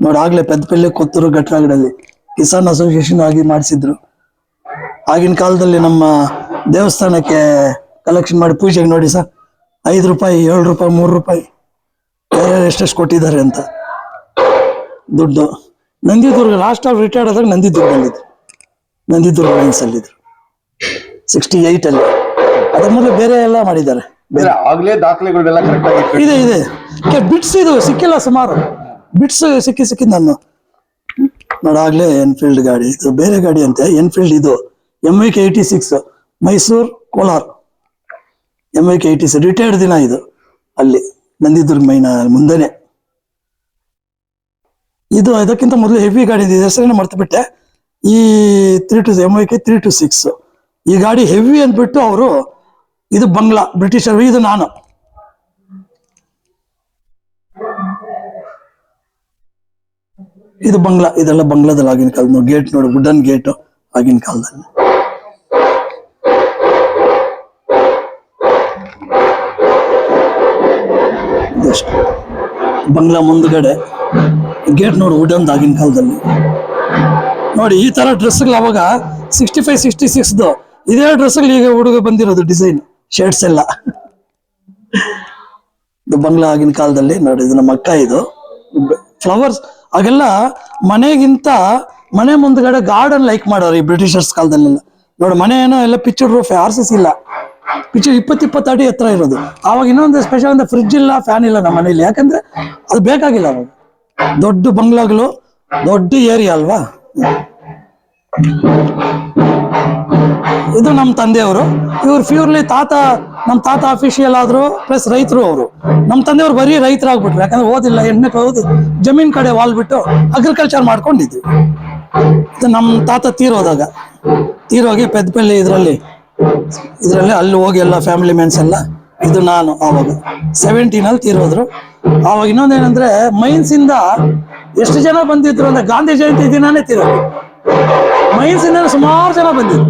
ನೋಡಿ ಆಗ್ಲೇ ಪೆದ್ದಪಲ್ಲಿ ಕೊತ್ತೂರು ಗಟ್ರಾಗಡಲ್ಲಿ ಕಿಸಾನ್ ಅಸೋಸಿಯೇಷನ್ ಆಗಿ ಮಾಡಿಸಿದ್ರು. ಆಗಿನ ಕಾಲದಲ್ಲಿ ನಮ್ಮ ದೇವಸ್ಥಾನಕ್ಕೆ ಕಲೆಕ್ಷನ್ ಮಾಡಿ ಪೂಜೆಗೆ ನೋಡಿ ಸರ್ ಐದು ರೂಪಾಯಿ ಏಳು ರೂಪಾಯಿ ಮೂರು ರೂಪಾಯಿ ಎಷ್ಟೆಷ್ಟು ಕೊಟ್ಟಿದ್ದಾರೆ ಅಂತ. ದುಡ್ಡು. ನಂದಿದುರ್ಗ ಲಾಸ್ಟ್ ಆಫ್ ರಿಟೈರ್ಡ್ ಆದಾಗ ನಂದಿದುರ್ಗಲ್ಲಿದ್ರು ನಂದಿದುರ್ಗ ಲೈನ್ಸ್ ಅಲ್ಲಿದ್ರು ಸಿಕ್ಸ್ಟಿ ಏಯ್ಟ್ ಅಲ್ಲಿ. ಅದ್ರ ಮೊದಲು ಬೇರೆ ಎಲ್ಲ ಮಾಡಿದ್ದಾರೆ. ಬೇರೆ ಆಗ್ಲೇ ದಾಖಲೆಗಳೆಲ್ಲ ಇದೆ ಇದೆ. ಬಿಟ್ಸ್ ಇದು ಸಿಕ್ಕಿಲ್ಲ ಸುಮಾರು. ಬಿಟ್ಸ್, ಸಿಕ್ಕಿ ಸಿಕ್ಕಿ ನಾನು ನೋಡಾಗ್ಲೇ ಎನ್ಫೀಲ್ಡ್ ಗಾಡಿ. ಇದು ಬೇರೆ ಗಾಡಿ ಅಂತೆ ಎನ್ಫೀಲ್ಡ್ ಇದು. M I K eighty six Mysore, Kolar. M I K eighty six retired ದಿನ ಇದು. ಅಲ್ಲಿ, ನಂದಿದುರ್ಗ ಮೈನ ಮುಂದೆನೆ. ಇದು, ಇದಕ್ಕಿಂತ ಮೊದಲು ಹೆವಿ ಗಾಡಿ ಇದೆ. ಹೆಸರೇನು ಮರ್ತು ಬಿಟ್ಟೆ ಈ three two M I K three two six ಈ ಗಾಡಿ ಹೆವಿ ಅಂದ್ಬಿಟ್ಟು ಅವರು, ಇದು ಬಂಗ್ಲಾ, ಬ್ರಿಟಿಷರು, ಇದು ನಾನು. ಇದು ಬಂಗ್ಲಾ, ಇದೆಲ್ಲ ಬಂಗ್ಲಾದಲ್ಲಿ ಆಗಿನ ಕಾಲದ ಗೇಟ್ ನೋಡು ವುಡನ್ ಗೇಟ್ ಆಗಿನ ಕಾಲದಲ್ಲಿ. ಬಂಗ್ಲಾ ಮುಂದ್ಗಡೆ ಗೇಟ್ ನೋಡು ವುಡನ್ ಆಗಿನ ಕಾಲದಲ್ಲಿ. ನೋಡಿ, ಈ ತರ ಡ್ರೆಸ್ಗಳು ಅವಾಗ ಸಿಕ್ಸ್ಟಿ ಫೈವ್ ಸಿಕ್ಸ್ಟಿ ಸಿಕ್ಸ್ ಇದೇ ಡ್ರೆಸ್ಗಳು ಈಗ ಹುಡುಗ ಬಂದಿರೋದು ಡಿಸೈನ್ ಶರ್ಟ್ಸ್ ಎಲ್ಲ. ಬಂಗ್ಲಾ ಆಗಿನ ಕಾಲದಲ್ಲಿ, ನೋಡಿ, ಇದು ನಮ್ಮ ಅಕ್ಕ ಇದು. ಫ್ಲವರ್ಸ್ ಆಗೆಲ್ಲ ಮನೆಗಿಂತ ಮನೆ ಮುಂದ್ಗಡೆ ಗಾರ್ಡನ್ ಲೈಕ್ ಮಾಡೋರು ಈ ಬ್ರಿಟಿಷರ್ಸ್ ಕಾಲದಲ್ಲೆಲ್ಲ. ನೋಡಿ, ಮನೆ ಏನೋ ಎಲ್ಲ ಪಿಚ್ಚರ್ ರೂಫ್ ಆರ್ ಸಿ ಇಲ್ಲ. ಪಿಚ್ಚರ್ ಇಪ್ಪತ್ತು ಅಡಿ ಎತ್ತರ ಇರೋದು. ಅವಾಗ ಇನ್ನೊಂದು ಸ್ಪೆಷಲ್ ಅಂದ್ರೆ ಫ್ರಿಡ್ಜ್ ಇಲ್ಲ ಫ್ಯಾನ್ ಇಲ್ಲ ನಮ್ಮ ಮನೇಲಿ ಯಾಕಂದ್ರೆ ಅದು ಬೇಕಾಗಿಲ್ಲ ಅವಾಗ. ದೊಡ್ಡ ಬಂಗ್ಲಾಗಳು ದೊಡ್ಡ ಏರಿಯಾ ಅಲ್ವಾ? ಇದು ನಮ್ಮ ತಂದೆಯವರು. ಇವ್ರು ಪ್ಯೂರ್ಲಿ ತಾತ ನಮ್ಮ ತಾತ ಅಫಿಷಿಯಲ್ ಆದ್ರು ಪ್ಲಸ್ ರೈತರು ಅವರು. ನಮ್ಮ ತಂದೆಯವರು ಬರೀ ರೈತರಾಗ್ಬಿಟ್ರು. ಯಾಕಂದ್ರೆ ಓದಿಲ್ಲ, ಎಣ್ಣೆ ಓದಿ ಜಮೀನ್ ಕಡೆ ವಾಲ್ಬಿಟ್ಟು ಅಗ್ರಿಕಲ್ಚರ್ ಮಾಡ್ಕೊಂಡಿದ್ವಿ. ಇದು ನಮ್ಮ ತಾತ ತೀರೋದಾಗ. ತೀರೋಗಿ ಪೆದ್ದಪಲ್ಲಿ ಇದರಲ್ಲಿ ಇದರಲ್ಲಿ ಅಲ್ಲಿ ಹೋಗಿ ಎಲ್ಲ ಫ್ಯಾಮಿಲಿ ಮೆನ್ಸ್ ಎಲ್ಲ ಇದು ನಾನು ಆವಾಗ ಸೆವೆಂಟೀನಲ್ಲಿ ತೀರೋದ್ರು ಆವಾಗ ಮೈನ್ಸ್ ಇಂದ ಎಷ್ಟು ಜನ ಬಂದಿದ್ರು ಅಂದ್ರೆ ಗಾಂಧಿ ಜಯಂತಿ ದಿನಾನೇ ಮೈನ್ಸ್ ಇಂದ ಸುಮಾರು ಜನ ಬಂದಿದ್ರು.